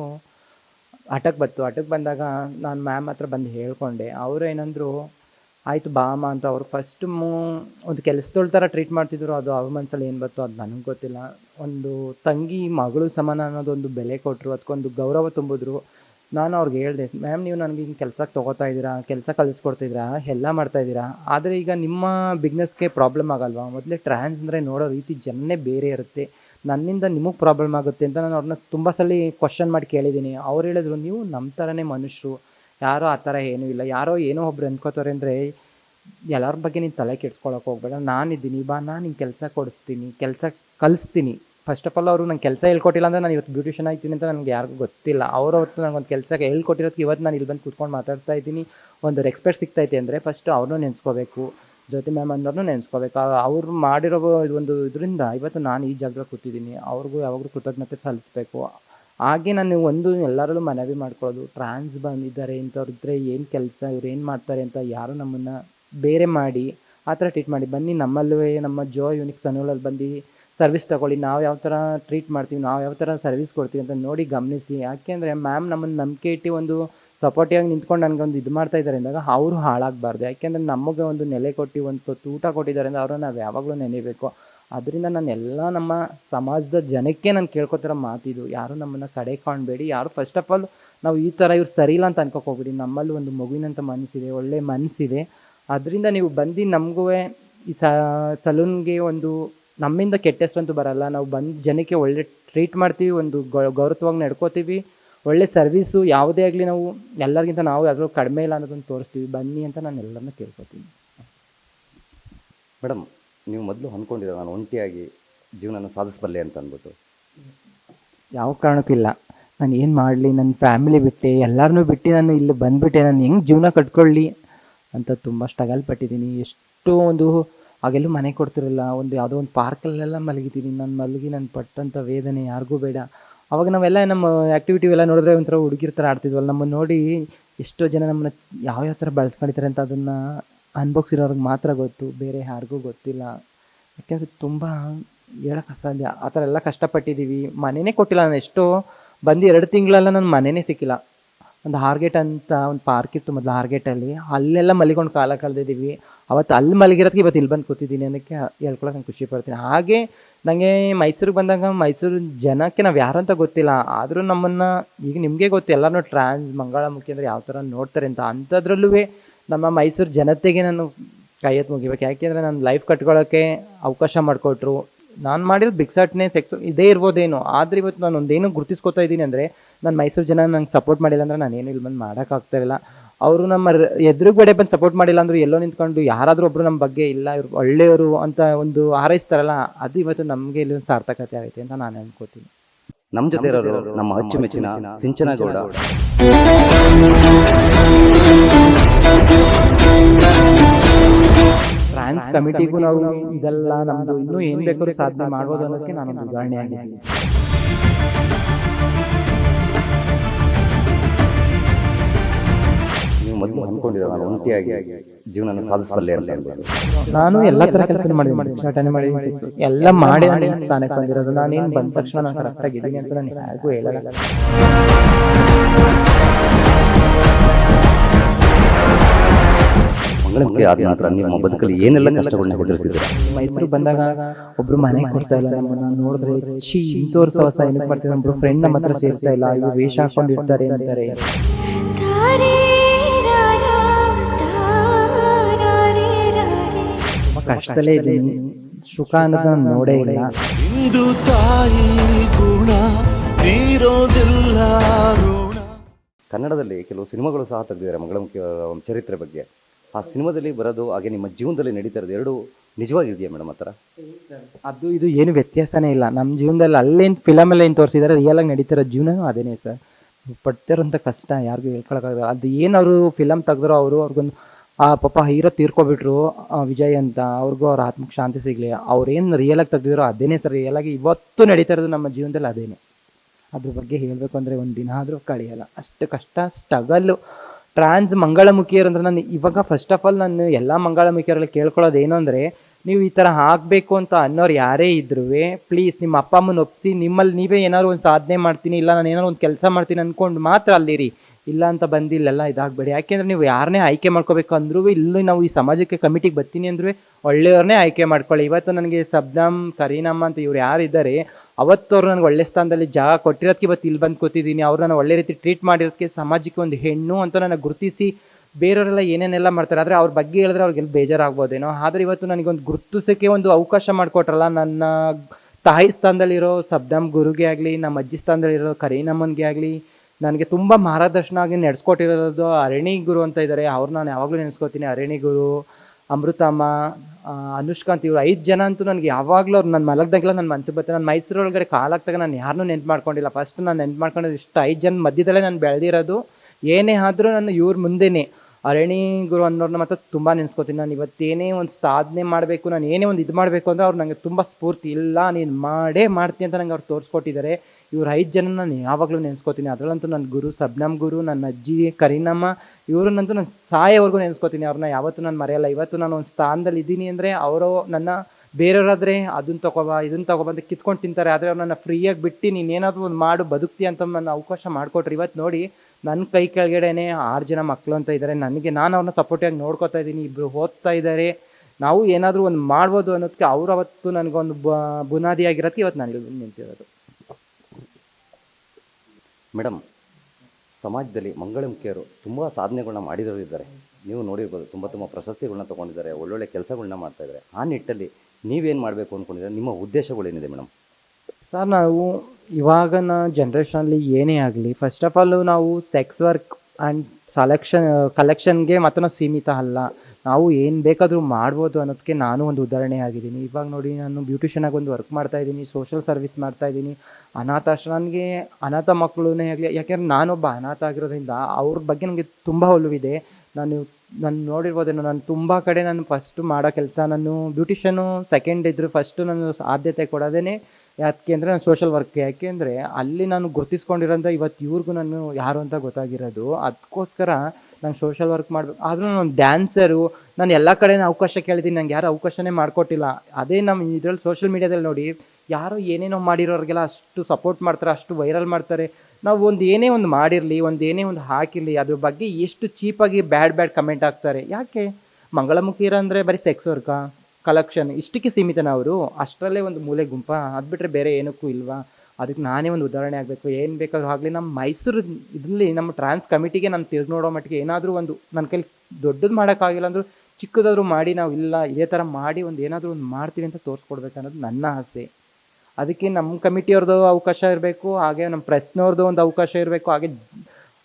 B: ಹಠಕ್ಕೆ ಬಂತು. ಹಠಕ್ಕೆ ಬಂದಾಗ ನಾನು ಮ್ಯಾಮ್ ಹತ್ರ ಬಂದು ಹೇಳ್ಕೊಂಡೆ. ಅವರು ಏನಂದ್ರು ಆಯಿತು ಬಾಮ ಅಂತ ಅವ್ರು ಫಸ್ಟ್ ಮೂ ಒಂದು ಕೆಲಸದೊಳ ಥರ ಟ್ರೀಟ್ ಮಾಡ್ತಿದ್ರು. ಅದು ಅವ್ರ ಮನಸ್ಸಲ್ಲಿ ಏನು ಬರ್ತೋ ಅದು ನನಗೆ ಗೊತ್ತಿಲ್ಲ. ಒಂದು ತಂಗಿ ಮಗಳು ಸಮಾನ ಅನ್ನೋದೊಂದು ಬೆಲೆ ಕೊಟ್ಟರು ಅದಕ್ಕೊಂದು ಗೌರವ ತುಂಬಿದ್ರು. ನಾನು ಅವ್ರಿಗೆ ಹೇಳಿದೆ, ಮ್ಯಾಮ್, ನೀವು ನನಗೆ ಹಿಂಗೆ ಕೆಲಸಕ್ಕೆ ತೊಗೋತಾ ಇದ್ದೀರಾ, ಕೆಲಸ ಕಲಿಸ್ಕೊಡ್ತಿದ್ದೀರಾ, ಎಲ್ಲ ಮಾಡ್ತಾ ಇದ್ದೀರಾ? ಆದರೆ ಈಗ ನಿಮ್ಮ ಬಿಸ್ನೆಸ್ಗೆ ಪ್ರಾಬ್ಲಮ್ ಆಗಲ್ವಾ? ಮೊದಲೇ ಟ್ರಾನ್ಸ್ ಅಂದರೆ ನೋಡೋ ರೀತಿ ಜನನೇ ಬೇರೆ ಇರುತ್ತೆ. ನನ್ನಿಂದ ನಿಮಗೆ ಪ್ರಾಬ್ಲಮ್ ಆಗುತ್ತೆ ಅಂತ ನಾನು ಅವ್ರನ್ನ ತುಂಬ ಸಲ ಕ್ವಶನ್ ಮಾಡಿ ಕೇಳಿದ್ದೀನಿ. ಅವ್ರು ಹೇಳಿದ್ರು, ನೀವು ನಮ್ಮ ಥರನೇ ಮನುಷ್ಯರು ಯಾರೋ ಆ ಥರ ಏನೂ ಇಲ್ಲ. ಯಾರೋ ಏನೋ ಒಬ್ರು ಅಂದ್ಕೋತಾರೆ ಅಂದರೆ, ಎಲ್ಲರ ಬಗ್ಗೆ ನೀನು ತಲೆ ಕೆಡ್ಸ್ಕೊಳಕ್ಕೆ ಹೋಗ್ಬೇಡ. ನಾನಿದ್ದೀನಿ ಬಾ, ನಾನು ನಿಂಗೆ ಕೆಲಸ ಕೊಡಿಸ್ತೀನಿ. ಕೆಲಸ ಕಲಿಸ್ತೀನಿ. ಫಸ್ಟ್ ಆಫ್ ಆಲ್ ಅವರು ನಂಗೆ ಕೆಲಸ ಹೇಳ್ಕೊಟ್ಟಿಲ್ಲ ಅಂದರೆ ನಾನು ಇವತ್ತು ಬ್ಯೂಟಿಷನ್ ಆಗ್ತೀನಿ ಅಂತ ನನಗೆ ಯಾರಿಗೂ ಗೊತ್ತಿಲ್ಲ. ಅವರವತ್ತು ನನಗೆ ನನಗೊಂದು ಕೆಲಸಕ್ಕೆ ಹೇಳ್ಕೊಟ್ಟಿರೋದಕ್ಕೆ ಇವತ್ತು ನಾನು ಇಲ್ಲಿ ಬಂದು ಕೂತ್ಕೊಂಡು ಮಾತಾಡ್ತಾ ಇದ್ದೀನಿ. ಒಂದು ರೆಸ್ಪೆಕ್ಟ್ ಸಿಗ್ತೈತೆ ಅಂದರೆ ಫಸ್ಟ್ ಅವ್ರನ್ನೂ ನೆನೆಸ್ಕೋಬೇಕು. ಜ್ಯೋತಿ ಮ್ಯಾಮ್ ಅನ್ನೋರ್ನು ನೆನೆಸ್ಕೋಬೇಕು. ಅವ್ರು ಮಾಡಿರೋ ಒಂದು ಇದರಿಂದ ಇವತ್ತು ನಾನು ಈ ಜಾಗದಲ್ಲಿ ಕೂತಿದ್ದೀನಿ. ಅವ್ರಿಗೂ ಯಾವಾಗಲೂ ಕೃತಜ್ಞತೆ ಸಲ್ಲಿಸ್ಬೇಕು. ಹಾಗೆ ನಾನು ಒಂದು ಎಲ್ಲರಲ್ಲೂ ಮನವಿ ಮಾಡ್ಕೊಳ್ಳೋದು ಟ್ರಾನ್ಸ್ ಬಂದಿದ್ದಾರೆ ಇಂಥವ್ರು ಇದ್ದರೆ ಏನು ಕೆಲಸ, ಇವ್ರು ಏನು ಮಾಡ್ತಾರೆ ಅಂತ ಯಾರು ನಮ್ಮನ್ನು ಬೇರೆ ಮಾಡಿ ಆ ಥರ ಟ್ರೀಟ್ ಮಾಡಿ. ಬನ್ನಿ ನಮ್ಮಲ್ಲೂ ನಮ್ಮ ಜೋ ಯೂನಿಕ್ ಸನೂಲಲ್ಲಿ ಬಂದು ಸರ್ವಿಸ್ ತಗೊಳ್ಳಿ, ನಾವು ಯಾವ ಥರ ಟ್ರೀಟ್ ಮಾಡ್ತೀವಿ, ನಾವು ಯಾವ ಥರ ಸರ್ವಿಸ್ ಕೊಡ್ತೀವಿ ಅಂತ ನೋಡಿ ಗಮನಿಸಿ. ಯಾಕೆಂದರೆ ಮ್ಯಾಮ್ ನಮ್ಮನ್ನು ನಂಬಿಕೆ ಇಟ್ಟು ಒಂದು ಸಪೋರ್ಟಿವ್ ಆಗಿ ನಿಂತ್ಕೊಂಡು ಒಂದು ಇದು ಮಾಡ್ತಾ ಇದ್ದಾರೆ ಅಂದಾಗ ಅವರು ಹಾಳಾಗಬಾರ್ದು. ಯಾಕೆಂದರೆ ನಮಗೆ ಒಂದು ನೆಲೆ ಕೊಟ್ಟು, ಒಂದು ಊಟ ಕೊಟ್ಟಿದ್ದಾರೆ ಅಂದರೆ ಅವ್ರನ್ನ ನಾವು ಯಾವಾಗಲೂ ನೆನೆಬೇಕು. ಅದರಿಂದ ನಾನು ಎಲ್ಲ ನಮ್ಮ ಸಮಾಜದ ಜನಕ್ಕೆ ನಾನು ಕೇಳ್ಕೊತಿರೋ ಮಾತಿದು, ಯಾರು ನಮ್ಮನ್ನು ಕಡೆ ಕಾಣಬೇಡಿ, ಯಾರು ಫಸ್ಟ್ ಆಫ್ ಆಲ್ ನಾವು ಈ ಥರ ಇವ್ರು ಸರಿ ಇಲ್ಲ ಅಂತ ಅನ್ಕೋಕ್ ಹೋಗ್ಬೇಡಿ. ನಮ್ಮಲ್ಲಿ ಒಂದು ಮಗುವಿನಂಥ ಮನಸ್ಸಿದೆ, ಒಳ್ಳೆ ಮನಸ್ಸಿದೆ. ಅದರಿಂದ ನೀವು ಬಂದು ನಮಗೂ ಈ ಸಲೂನ್ಗೆ ಒಂದು ನಮ್ಮಿಂದ ಕೆಟ್ಟ ಹೆಸರಂತೂ ಬರಲ್ಲ. ನಾವು ಬಂದು ಜನಕ್ಕೆ ಒಳ್ಳೆ ಟ್ರೀಟ್ ಮಾಡ್ತೀವಿ, ಒಂದು ಗೌರವವಾಗಿ ನಡ್ಕೋತೀವಿ. ಒಳ್ಳೆ ಸರ್ವಿಸು ಯಾವುದೇ ಆಗಲಿ ನಾವು ಎಲ್ಲರಿಗಿಂತ ನಾವು ಯಾವ್ದಾದ್ರು ಕಡಿಮೆ ಇಲ್ಲ ಅನ್ನೋದನ್ನು ತೋರಿಸ್ತೀವಿ. ಬನ್ನಿ ಅಂತ ನಾನು ಎಲ್ಲರನ್ನ ಕೇಳ್ಕೊತೀನಿ.
A: ಮೇಡಮ್ ನೀವು ಮೊದಲು ಅಂದ್ಕೊಂಡಿರೋ ನಾನು ಒಂಟಿಯಾಗಿ ಜೀವನನ ಸಾಧಿಸಬಲ್ಲೆ ಅಂತ ಅಂದ್ಬಿಟ್ಟು.
B: ಯಾವ ಕಾರಣಕ್ಕೂ ಇಲ್ಲ. ನಾನು ಏನು ಮಾಡಲಿ ನನ್ನ ಫ್ಯಾಮಿಲಿ ಬಿಟ್ಟೆ ಎಲ್ಲರನ್ನೂ ಬಿಟ್ಟು, ನಾನು ಇಲ್ಲಿ ಬಂದುಬಿಟ್ಟೆ, ನಾನು ಹೆಂಗೆ ಜೀವನ ಕಟ್ಕೊಳ್ಳಿ ಅಂತ ತುಂಬ ಸ್ಟ್ರಗಲ್ ಪಟ್ಟಿದ್ದೀನಿ. ಎಷ್ಟೋ ಒಂದು ಆಗೆಲ್ಲೂ ಮನೆ ಕೊಡ್ತಿರಲ್ಲ, ಒಂದು ಯಾವುದೋ ಒಂದು ಪಾರ್ಕಲ್ಲೆಲ್ಲ ಮಲಗಿದ್ದೀನಿ. ನಾನು ಮಲಗಿ ನಾನು ಪಟ್ಟಂಥ ವೇದನೆ ಯಾರಿಗೂ ಬೇಡ. ಅವಾಗ ನಾವೆಲ್ಲ ನಮ್ಮ ಆ್ಯಕ್ಟಿವಿಟಿ ಎಲ್ಲ ನೋಡಿದ್ರೆ ಒಂಥರ ಹುಡುಗಿರ ಥರ ಆಡ್ತಿದ್ವಲ್ಲ. ನಮ್ಮನ್ನು ನೋಡಿ ಎಷ್ಟೋ ಜನ ನಮ್ಮನ್ನ ಯಾವ ಯಾವ ಥರ ಬಳಸ್ಕೊಂಡಿದ್ದಾರೆ ಅಂತ ಅದನ್ನು ಅನ್ಭೋಗ್ಸಿರೋರ್ಗೆ ಮಾತ್ರ ಗೊತ್ತು, ಬೇರೆ ಯಾರಿಗೂ ಗೊತ್ತಿಲ್ಲ. ಯಾಕೆಂದರೆ ತುಂಬ ಹೇಳಕ್ಕೆ ಅಸಾಧ್ಯ. ಆ ಥರ ಎಲ್ಲ ಕಷ್ಟಪಟ್ಟಿದ್ದೀವಿ. ಮನೆಯೇ ಕೊಟ್ಟಿಲ್ಲ. ನಾನು ಎಷ್ಟೋ ಬಂದು ಎರಡು ತಿಂಗಳೆಲ್ಲ ನನ್ನ ಮನೆಯೇ ಸಿಕ್ಕಿಲ್ಲ. ಒಂದು ಹಾರ್ಗೇಟ್ ಅಂತ ಒಂದು ಪಾರ್ಕ್ ಇತ್ತು ಮೊದಲು ಹಾರ್ಗೇಟಲ್ಲಿ. ಅಲ್ಲೆಲ್ಲ ಮಲಿಕೊಂಡು ಕಾಲ ಕಳೆದಿದ್ದೀವಿ. ಅವತ್ತು ಅಲ್ಲಿ ಮಲಗಿರೋದಕ್ಕೆ ಇವತ್ತು ಇಲ್ಲಿ ಬಂದು ಕೂತಿದ್ದೀನಿ ಅನ್ನೋಕ್ಕೆ ಹೇಳ್ಕೊಳಕ್ಕೆ ನಾನು ಖುಷಿ ಪಡ್ತೀನಿ. ಹಾಗೆ ನನಗೆ ಮೈಸೂರಿಗೆ ಬಂದಾಗ ಮೈಸೂರು ಜನಕ್ಕೆ ನಾವು ಯಾರಂತ ಗೊತ್ತಿಲ್ಲ. ಆದರೂ ನಮ್ಮನ್ನು, ಈಗ ನಿಮಗೆ ಗೊತ್ತು ಎಲ್ಲರೂ ಟ್ರಾನ್ಸ್ ಮಂಗಳಮುಖಿ ಅಂದರೆ ಯಾವ ಥರ ನೋಡ್ತಾರೆ ಅಂತ. ಅಂಥದ್ರಲ್ಲೂ ನಮ್ಮ ಮೈಸೂರು ಜನತೆಗೆ ನಾನು ಕೈ ಎತ್ತು ಮುಗಿಬೇಕು. ಯಾಕೆಂದರೆ ನನ್ನ ಲೈಫ್ ಕಟ್ಕೊಳ್ಳೋಕ್ಕೆ ಅವಕಾಶ ಮಾಡಿಕೊಟ್ರು. ನಾನು ಮಾಡಿರೋ ಬಿಕ್ಸಟ್ನೇ ಸೆಕ್ಸ್ ಇದೇ ಇರ್ಬೋದೇನೋ. ಆದರೆ ಇವತ್ತು ನಾನು ಒಂದೇನು ಗುರುತಿಸ್ಕೊತಾ ಇದ್ದೀನಿ ಅಂದರೆ ನಾನು ಮೈಸೂರು ಜನ ನಂಗೆ ಸಪೋರ್ಟ್ ಮಾಡಿಲ್ಲ ಅಂದರೆ ನಾನೇನು ಇಲ್ಲಿ ಬಂದು ಮಾಡೋಕ್ಕಾಗ್ತಾಯಿಲ್ಲ ಅವರು ನಮ್ಮ ಎದುರುಗಡೆ ಬಂದು ಸಪೋರ್ಟ್ ಮಾಡಿಲ್ಲ ಅಂದರೂ ಎಲ್ಲೋ ನಿಂತ್ಕೊಂಡು ಯಾರಾದರೂ ಒಬ್ಬರು ನಮ್ಮ ಬಗ್ಗೆ ಇಲ್ಲ ಇವ್ರು ಒಳ್ಳೆಯವರು ಅಂತ ಒಂದು ಹಾರೈಸ್ತಾರಲ್ಲ ಅದು ಇವತ್ತು ನಮಗೆ ಇಲ್ಲಿ ಒಂದು ಸಾರ್ಥಕತೆ ಆಗೈತೆ ಅಂತ ನಾನು ಅನ್ಕೋತೀನಿ.
A: ನಮ್ಮ ಜೊತೆ ಇರೋರು ನಮ್ಮ ಅಚ್ಚುಮೆಚ್ಚಿನ ಸಿಂಚನಗೌಡ.
B: ಟ್ರಾನ್ಸ್ ಕಮಿಟಿಗೂ ನಾವು ಇದೆಲ್ಲ ನಮ್ದು ಇನ್ನೂ ಏನ್ ಬೇಕಾದ್ರೂ ಸಾಧನೆ ಮಾಡ್ಬೋದು ಅನ್ನೋದಕ್ಕೆ ನಾನು ಉದಾಹರಣೆ ಆಗಿದ್ದೀನಿ.
A: ನೀವು ಮೊದಲು ನಾನು ಒಂಟಿಯಾಗಿ ಜೀವನ ಸಾಧಿಸಬಲ್ಲೆ ಅಂತ.
B: ನಾನು ಎಲ್ಲ ತರ ಕೆಲಸ ಮಾಡಿದ್ದೀನಿ ಮಾಡಿ ಎಲ್ಲ ಮಾಡಿ ನಾನು ಈ ಸ್ಥಾನಕ್ಕೆ ಬಂದಿರೋದು. ನಾನೇನು ಬಂದ ತಕ್ಷಣ ನಾನು ಕರೆಕ್ಟ್ ಆಗಿದ್ದೀನಿ ಅಂತ ನಾನು ಯಾರಿಗೂ ಹೇಳಲ್ಲ.
A: ಮಂಗಳಮುಖಿ ಆದ ನಂತರ ನಿಮ್ಮ ಬದುಕಲ್ಲಿ ಏನೆಲ್ಲ ಕಷ್ಟಗಳನ್ನ ಎದುರಿಸಿದ್ರೆ
B: ಮೈಸೂರು ಬಂದಾಗ ಒಬ್ರು ಮನೆ ಕೊಡ್ತಾ ಇಲ್ಲ ನಮ್ಮನ್ನ ನೋಡಿದ್ರೆ ಛೀ ಇಂಥವ್ರು ಸಹಸ ಏನಕ್ಕೆ ಮಾಡ್ತಾರೆ? ಒಬ್ರು ಫ್ರೆಂಡ್ ನಮ್ಮ ಹತ್ರ ಸೇರ್ತಾ ಇಲ್ಲ ಇವ್ರು ವೇಷ ಹಾಕೊಂಡಿರ್ತಾರೆ ಅಂತಾರೆ. ಕಷ್ಟಲೇ ಕಷ್ಟದಲ್ಲೇ ಇದ್ದೀನಿ. ಸುಖ ಅನ್ನೋದು ನೋಡೇ ಇಲ್ಲ.
C: ಇಂದು ತಾಯಿ ಗುಣ ತೀರೋದಿಲ್ಲ
A: ಕನ್ನಡದಲ್ಲಿ ಕೆಲವು ಸಿನಿಮಾಗಳು ಸಹ ತೆಗೆದಿದ್ದಾರೆ ಮಗಳ ಚರಿತ್ರೆ ಬಗ್ಗೆ. ಆ ಸಿನಿಮಾದಲ್ಲಿ ಬರೋದು, ಹಾಗೆ ನಿಮ್ಮ ಜೀವನದಲ್ಲಿ ನಡೀತಾ ಇರೋದು ಎರಡು ನಿಜವಾಗಿದೆಯಾ ಮೇಡಮ್ ಆ ಥರ?
B: ಅದು, ಇದು ಏನು ವ್ಯತ್ಯಾಸನೇ ಇಲ್ಲ. ನಮ್ಮ ಜೀವನದಲ್ಲಿ ಅಲ್ಲೇನು ಎಲ್ಲ ಏನು ತೋರಿಸಿದಾರೆ ರಿಯಲ್ ಆಗಿ ನಡೀತಿರೋ ಜೀವನನೂ ಅದೇನೇ ಸರ್. ಪಡ್ತಿರೋಂಥ ಕಷ್ಟ, ಯಾರಿಗೂ ಹೇಳ್ಕೊಳಕ್ಕಾಗಲ್ಲ. ಅದು ಏನು ಅವರು ಫಿಲಮ್ ತೆಗೆದ್ರು ಅವರು, ಅವ್ರಿಗೊಂದು, ಆ ಪಾಪ ಹೀರೋ ತೀರ್ಕೊಬಿಟ್ರು ವಿಜಯ್ ಅಂತ, ಅವ್ರಿಗೂ ಅವ್ರ ಆತ್ಮಕ್ಕೆ ಶಾಂತಿ ಸಿಗಲಿ. ಅವ್ರೇನು ರಿಯಲ್ ಆಗಿ ತೆಗ್ದಿರೋ ಅದೇನೇ ಸರ್. ರಿಯಲ್ ಆಗಿ ಇವತ್ತು ನಡೀತಾ ಇರೋದು ನಮ್ಮ ಜೀವನದಲ್ಲಿ ಅದೇನೆ. ಅದ್ರ ಬಗ್ಗೆ ಹೇಳಬೇಕು ಅಂದರೆ ಒಂದು ದಿನ ಆದರೂ ಕಳೆಯಲ್ಲ. ಅಷ್ಟು ಕಷ್ಟ ಸ್ಟ್ರಗಲ್ಲು ಟ್ರಾನ್ಸ್ ಮಂಗಳಮುಖಿಯರು ಅಂದ್ರೆ ನಾನು ಇವಾಗ ಫಸ್ಟ್ ಆಫ್ ಆಲ್ ನಾನು ಎಲ್ಲ ಮಂಗಳಮುಖಿಯರಲ್ಲಿ ಕೇಳ್ಕೊಳ್ಳೋದು ಏನು ಅಂದರೆ, ನೀವು ಈ ಥರ ಆಗಬೇಕು ಅಂತ ಅನ್ನೋರು ಯಾರೇ ಇದ್ರೂ ಪ್ಲೀಸ್ ನಿಮ್ಮ ಅಪ್ಪ ಅಮ್ಮನ ಒಪ್ಪಿಸಿ ನಿಮ್ಮಲ್ಲಿ ನೀವೇ ಏನಾದ್ರು ಒಂದು ಸಾಧನೆ ಮಾಡ್ತೀನಿ, ಇಲ್ಲ ನಾನು ಏನಾದ್ರು ಒಂದು ಕೆಲಸ ಮಾಡ್ತೀನಿ ಅಂದ್ಕೊಂಡು ಮಾತ್ರ ಅಲ್ಲಿರಿ. ಇಲ್ಲ ಅಂತ ಬಂದು ಇಲ್ಲೆಲ್ಲ ಇದಾಗಬೇಡಿ. ಯಾಕೆಂದ್ರೆ ನೀವು ಯಾರನ್ನೇ ಆಯ್ಕೆ ಮಾಡ್ಕೋಬೇಕು ಅಂದ್ರೂ ಇಲ್ಲಿ ನಾವು ಈ ಸಮಾಜಕ್ಕೆ ಕಮಿಟಿಗೆ ಬರ್ತೀನಿ ಅಂದ್ರೂ ಒಳ್ಳೆಯವ್ರನ್ನೇ ಆಯ್ಕೆ ಮಾಡ್ಕೊಳ್ಳಿ. ಇವತ್ತು ನನಗೆ ಸಬ್ನಮ್, ಕರೀನಮ್ಮ ಅಂತ ಇವ್ರು ಯಾರಿದ್ದಾರೆ ಅವತ್ತವ್ರು ನನಗೆ ಒಳ್ಳೆ ಸ್ಥಾನದಲ್ಲಿ ಜಾಗ ಕೊಟ್ಟಿರೋದಕ್ಕೆ ಇವತ್ತು ಇಲ್ಲಿ ಬಂದು ಕೂತಿದ್ದೀನಿ. ಅವ್ರು ನಾನು ಒಳ್ಳೆ ರೀತಿ ಟ್ರೀಟ್ ಮಾಡಿರೋದಕ್ಕೆ ಸಮಾಜಕ್ಕೆ ಒಂದು ಹೆಣ್ಣು ಅಂತ ನನಗೆ ಗುರುತಿಸಿ ಬೇರೆಯವರೆಲ್ಲ ಏನೇನೆಲ್ಲ ಮಾಡ್ತಾರೆ. ಆದರೆ ಅವ್ರ ಬಗ್ಗೆ ಹೇಳಿದ್ರೆ ಅವ್ರಿಗೆಲ್ಲ ಬೇಜಾರಾಗ್ಬೋದೇನೋ. ಆದರೆ ಇವತ್ತು ನನಗೊಂದು ಗುರುತಿಸೋಕ್ಕೆ ಒಂದು ಅವಕಾಶ ಮಾಡಿಕೊಟ್ರಲ್ಲ. ನನ್ನ ತಾಯಿ ಸ್ಥಾನದಲ್ಲಿರೋ ಸಬ್ದಮ್ ಗುರುಗೆ ಆಗಲಿ, ನಮ್ಮ ಅಜ್ಜಿ ಸ್ಥಾನದಲ್ಲಿರೋ ಕರೀನಮ್ಮನಿಗೆ ಆಗಲಿ, ನನಗೆ ತುಂಬ ಮಾರ್ಗದರ್ಶನ ಆಗಿ ನಡೆಸ್ಕೊಟ್ಟಿರೋದು ಅರಣಿ ಗುರು ಅಂತ ಇದ್ದಾರೆ. ಅವ್ರು ನಾನು ಯಾವಾಗಲೂ ನೆನೆಸ್ಕೊತೀನಿ ಅರಣಿ ಗುರು. ಅಮೃತಮ್ಮ ಅನುಷ್ಕಾ ಅನುಷ್ಕಾಂತ್ ಇವರು ಐದು ಜನ ಅಂತೂ ನನಗೆ ಯಾವಾಗಲೂ ಅವ್ರು ನನ್ನ ಮಲಗ್ದಾಗೆಲ್ಲ ನನ್ನ ಮನಸ್ಸು ಬರ್ತಾರೆ ನಾನು ಮೈಸೂರು ಒಳಗಡೆ ಕಾಲಾಗ್ದಾಗ ನಾನು ಯಾರನ್ನೂ ನೆನ್ಪು ಮಾಡ್ಕೊಂಡಿಲ್ಲ. ಫಸ್ಟ್ ನಾನು ನೆನ್ಪು ಮಾಡ್ಕೊಂಡಿದ್ದು ಇಷ್ಟು. ಐದು ಜನ ಮಧ್ಯದಲ್ಲೇ ನಾನು ಬೆಳೆದಿರೋದು. ಏನೇ ಆದರೂ ನಾನು ಇವ್ರ ಮುಂದೆನೇ. ಅರಣಿ ಗುರು ಅನ್ನೋರನ್ನ ಮಾತ್ರ ತುಂಬ ನೆನೆಸ್ಕೋತೀನಿ. ನಾನು ಇವತ್ತೇನೇ ಒಂದು ಸಾಧನೆ ಮಾಡಬೇಕು, ನಾನು ಏನೇ ಒಂದು ಇದು ಮಾಡಬೇಕು ಅಂದರೆ ಅವ್ರು ನನಗೆ ತುಂಬ ಸ್ಫೂರ್ತಿ. ಇಲ್ಲ, ನೀನು ಮಾಡೇ ಮಾಡ್ತೀನಿ ಅಂತ ನಂಗೆ ಅವ್ರು ತೋರಿಸ್ಕೊಟ್ಟಿದ್ದಾರೆ ಇವ್ರು ಐದು ಜನ ನಾನು ಯಾವಾಗಲೂ ನೆನೆಸ್ಕೋತೀನಿ. ಅದರಲ್ಲಂತೂ ನನ್ನ ಗುರು ಸಬ್ನಮ್ ಗುರು ನನ್ನ ಅಜ್ಜಿ ಕರೀನಮ್ಮ, ಇವ್ರನ್ನಂತೂ ನಾನು ಸಾಯವರೆಗೂ ನೆನೆಸ್ಕೋತೀನಿ. ಅವ್ರನ್ನ ಯಾವತ್ತೂ ನಾನು ಮರೆಯಲ್ಲ. ಇವತ್ತು ನಾನು ಒಂದು ಸ್ಥಾನದಲ್ಲಿ ಇದ್ದೀನಿ ಅಂದರೆ ಅವರು ನನ್ನ ಬೇರೆಯವರಾದರೆ ಅದನ್ನು ತಗೋಬಾ ಇದನ್ನ ತಗೋಬಾ ಅಂತ ಕಿತ್ಕೊಂಡು ತಿಂತಾರೆ. ಆದರೆ ಅವ್ರು ನನ್ನ ಫ್ರೀಯಾಗಿ ಬಿಟ್ಟು ನೀನು ಏನಾದರೂ ಒಂದು ಮಾಡು, ಬದುಕ್ತಿ ಅಂತ ನನ್ನ ಅವಕಾಶ ಮಾಡಿಕೊಟ್ರು. ಇವತ್ತು ನೋಡಿ ನನ್ನ ಕೈ ಕೆಳಗಡೆನೆ ಆರು ಜನ ಮಕ್ಕಳು ಅಂತ ಇದ್ದಾರೆ ನನಗೆ ನಾನು ಅವ್ರನ್ನ ಸಪೋರ್ಟಿಯಾಗಿ ನೋಡ್ಕೋತಾ ಇದ್ದೀನಿ. ಇಬ್ಬರು ಓದ್ತಾ ಇದ್ದಾರೆ ನಾವು ಏನಾದರೂ ಒಂದು ಮಾಡ್ಬೋದು ಅನ್ನೋದಕ್ಕೆ ಅವ್ರು ಅವತ್ತು ನನಗೊಂದು ಬ ಬುನಾದಿ ಆಗಿರೋದಕ್ಕೆ ಇವತ್ತು ನಾನು ಇಲ್ಲಿ ನಿಂತಿರೋದು.
A: ಮೇಡಮ್ ಸಮಾಜದಲ್ಲಿ ಮಂಗಳಮುಖಿಯರು ತುಂಬ ಸಾಧನೆಗಳನ್ನ ಮಾಡಿದವರು ಇದ್ದಾರೆ. ನೀವು ನೋಡಿರ್ಬೋದು ತುಂಬ ತುಂಬ ಪ್ರಶಸ್ತಿಗಳನ್ನ ತೊಗೊಂಡಿದ್ದಾರೆ ಒಳ್ಳೊಳ್ಳೆ ಕೆಲಸಗಳನ್ನ ಮಾಡ್ತಾ ಇದ್ದಾರೆ. ಆ ನಿಟ್ಟಲ್ಲಿ ನೀವೇನು ಮಾಡಬೇಕು ಅಂದ್ಕೊಂಡಿದ್ದಾರೆ ನಿಮ್ಮ ಉದ್ದೇಶಗಳೇನಿದೆ ಮೇಡಮ್
B: ಸರ್ ನಾವು ಇವಾಗಿನ ಜನ್ರೇಷನಲ್ಲಿ ಏನೇ ಆಗಲಿ ಫಸ್ಟ್ ಆಫ್ ಆಲ್ ನಾವು ಸೆಕ್ಸ್ ವರ್ಕ್ ಆ್ಯಂಡ್ ಸಲೆಕ್ಷನ್ ಕಲೆಕ್ಷನ್ಗೆ ಮಾತ್ರ ನಾವು ಸೀಮಿತ ಅಲ್ಲ. ನಾವು ಏನು ಬೇಕಾದರೂ ಮಾಡ್ಬೋದು ಅನ್ನೋದಕ್ಕೆ ನಾನು ಒಂದು ಉದಾಹರಣೆ ಆಗಿದ್ದೀನಿ. ಇವಾಗ ನೋಡಿ ನಾನು ಬ್ಯೂಟಿಷಿಯನ್ ಆಗಿ ಒಂದು ವರ್ಕ್ ಮಾಡ್ತಾ ಇದ್ದೀನಿ ಸೋಷಲ್ ಸರ್ವಿಸ್ ಮಾಡ್ತಾ ಇದ್ದೀನಿ. ಅನಾಥ ಆಶ್ರಮಗೆ ಅನಾಥ ಮಕ್ಕಳುನೇ ಆಗಲಿ, ಯಾಕೆಂದ್ರೆ ನಾನೊಬ್ಬ ಅನಾಥ ಆಗಿರೋದ್ರಿಂದ ಅವ್ರ ಬಗ್ಗೆ ನನಗೆ ತುಂಬ ಒಲವಿದೆ. ನಾನು ನಾನು ನೋಡಿರ್ಬೋದೇನೋ, ನಾನು ತುಂಬ ಕಡೆ ನಾನು ಫಸ್ಟ್ ಮಾಡೋ ಕೆಲಸ ನಾನು ಬ್ಯೂಟಿಷಿಯನು ಸೆಕೆಂಡ್ ಇದ್ದರು ಫಸ್ಟು ನಾನು ಆದ್ಯತೆ ಕೊಡೋದೇ ಯಾಕೆ ಅಂದರೆ ನಾನು ಸೋಷಲ್ ವರ್ಕ್ ಯಾಕೆಂದರೆ ಅಲ್ಲಿ ನಾನು ಗುರುತಿಸ್ಕೊಂಡಿರೋಂಥ ಇವತ್ತು ಇವ್ರಿಗೂ ನಾನು ಯಾರು ಅಂತ ಗೊತ್ತಾಗಿರೋದು. ಅದಕ್ಕೋಸ್ಕರ ನಾನು ಸೋಷಲ್ ವರ್ಕ್ ಮಾಡಬೇಕು ಆದರೂ ನಾನು ಡ್ಯಾನ್ಸರು ನಾನು ಎಲ್ಲ ಕಡೆ ಅವಕಾಶ ಕೇಳಿದ್ದೀನಿ ನಂಗೆ ಯಾರು ಅವಕಾಶನೇ ಮಾಡಿಕೊಟ್ಟಿಲ್ಲ. ಅದೇ ನಮ್ಮ ಇದ್ರಲ್ಲಿ ಸೋಷಲ್ ಮೀಡ್ಯಾದಲ್ಲಿ ನೋಡಿ, ಯಾರೋ ಏನೇನೋ ಮಾಡಿರೋರಿಗೆಲ್ಲ ಅಷ್ಟು ಸಪೋರ್ಟ್ ಮಾಡ್ತಾರೆ, ಅಷ್ಟು ವೈರಲ್ ಮಾಡ್ತಾರೆ. ನಾವು ಒಂದು ಏನೇ ಒಂದು ಮಾಡಿರಲಿ, ಒಂದು ಏನೇ ಒಂದು ಹಾಕಿರಲಿ, ಅದ್ರ ಬಗ್ಗೆ ಎಷ್ಟು ಚೀಪಾಗಿ ಬ್ಯಾಡ್ ಬ್ಯಾಡ್ ಕಮೆಂಟ್ ಹಾಕ್ತಾರೆ. ಯಾಕೆ? ಮಂಗಳಮುಖಿಯರ ಅಂದರೆ ಬರೀ ಸೆಕ್ಸ್ ವರ್ಕ ಕಲೆಕ್ಷನ್ ಇಷ್ಟಕ್ಕೆ ಸೀಮಿತನ ಅವರು. ಅಷ್ಟರಲ್ಲೇ ಒಂದು ಮೂಲೆ ಗುಂಪ. ಅದು ಬಿಟ್ಟರೆ ಬೇರೆ ಏನಕ್ಕೂ ಇಲ್ವಾ? ಅದಕ್ಕೆ ನಾನೇ ಒಂದು ಉದಾಹರಣೆ ಆಗಬೇಕು. ಏನು ಬೇಕಾದ್ರೂ ಆಗಲಿ ನಮ್ಮ ಮೈಸೂರು ಇದರಲ್ಲಿ ನಮ್ಮ ಟ್ರಾನ್ಸ್ ಕಮಿಟಿಗೆ ನಾನು ತಿರುಗಿ ನೋಡೋ ಮಟ್ಟಿಗೆ ಏನಾದರೂ ಒಂದು ನನ್ನ ಕೈಲಿ ದೊಡ್ಡದು ಮಾಡೋಕ್ಕಾಗಿಲ್ಲ ಅಂದರೂ ಚಿಕ್ಕದಾದ್ರೂ ಮಾಡಿ, ನಾವು ಇಲ್ಲ, ಇದೇ ಥರ ಮಾಡಿ ಒಂದು ಏನಾದರೂ ಒಂದು ಮಾಡ್ತೀವಿ ಅಂತ ತೋರಿಸ್ಕೊಡ್ಬೇಕು ಅನ್ನೋದು ನನ್ನ ಆಸೆ. ಅದಕ್ಕೆ ನಮ್ಮ ಕಮಿಟಿಯವ್ರದ್ದು ಅವಕಾಶ ಇರಬೇಕು. ಹಾಗೆ ನಮ್ಮ ಪ್ರೆಸ್ನವ್ರದ್ದು ಒಂದು ಅವಕಾಶ ಇರಬೇಕು. ಹಾಗೆ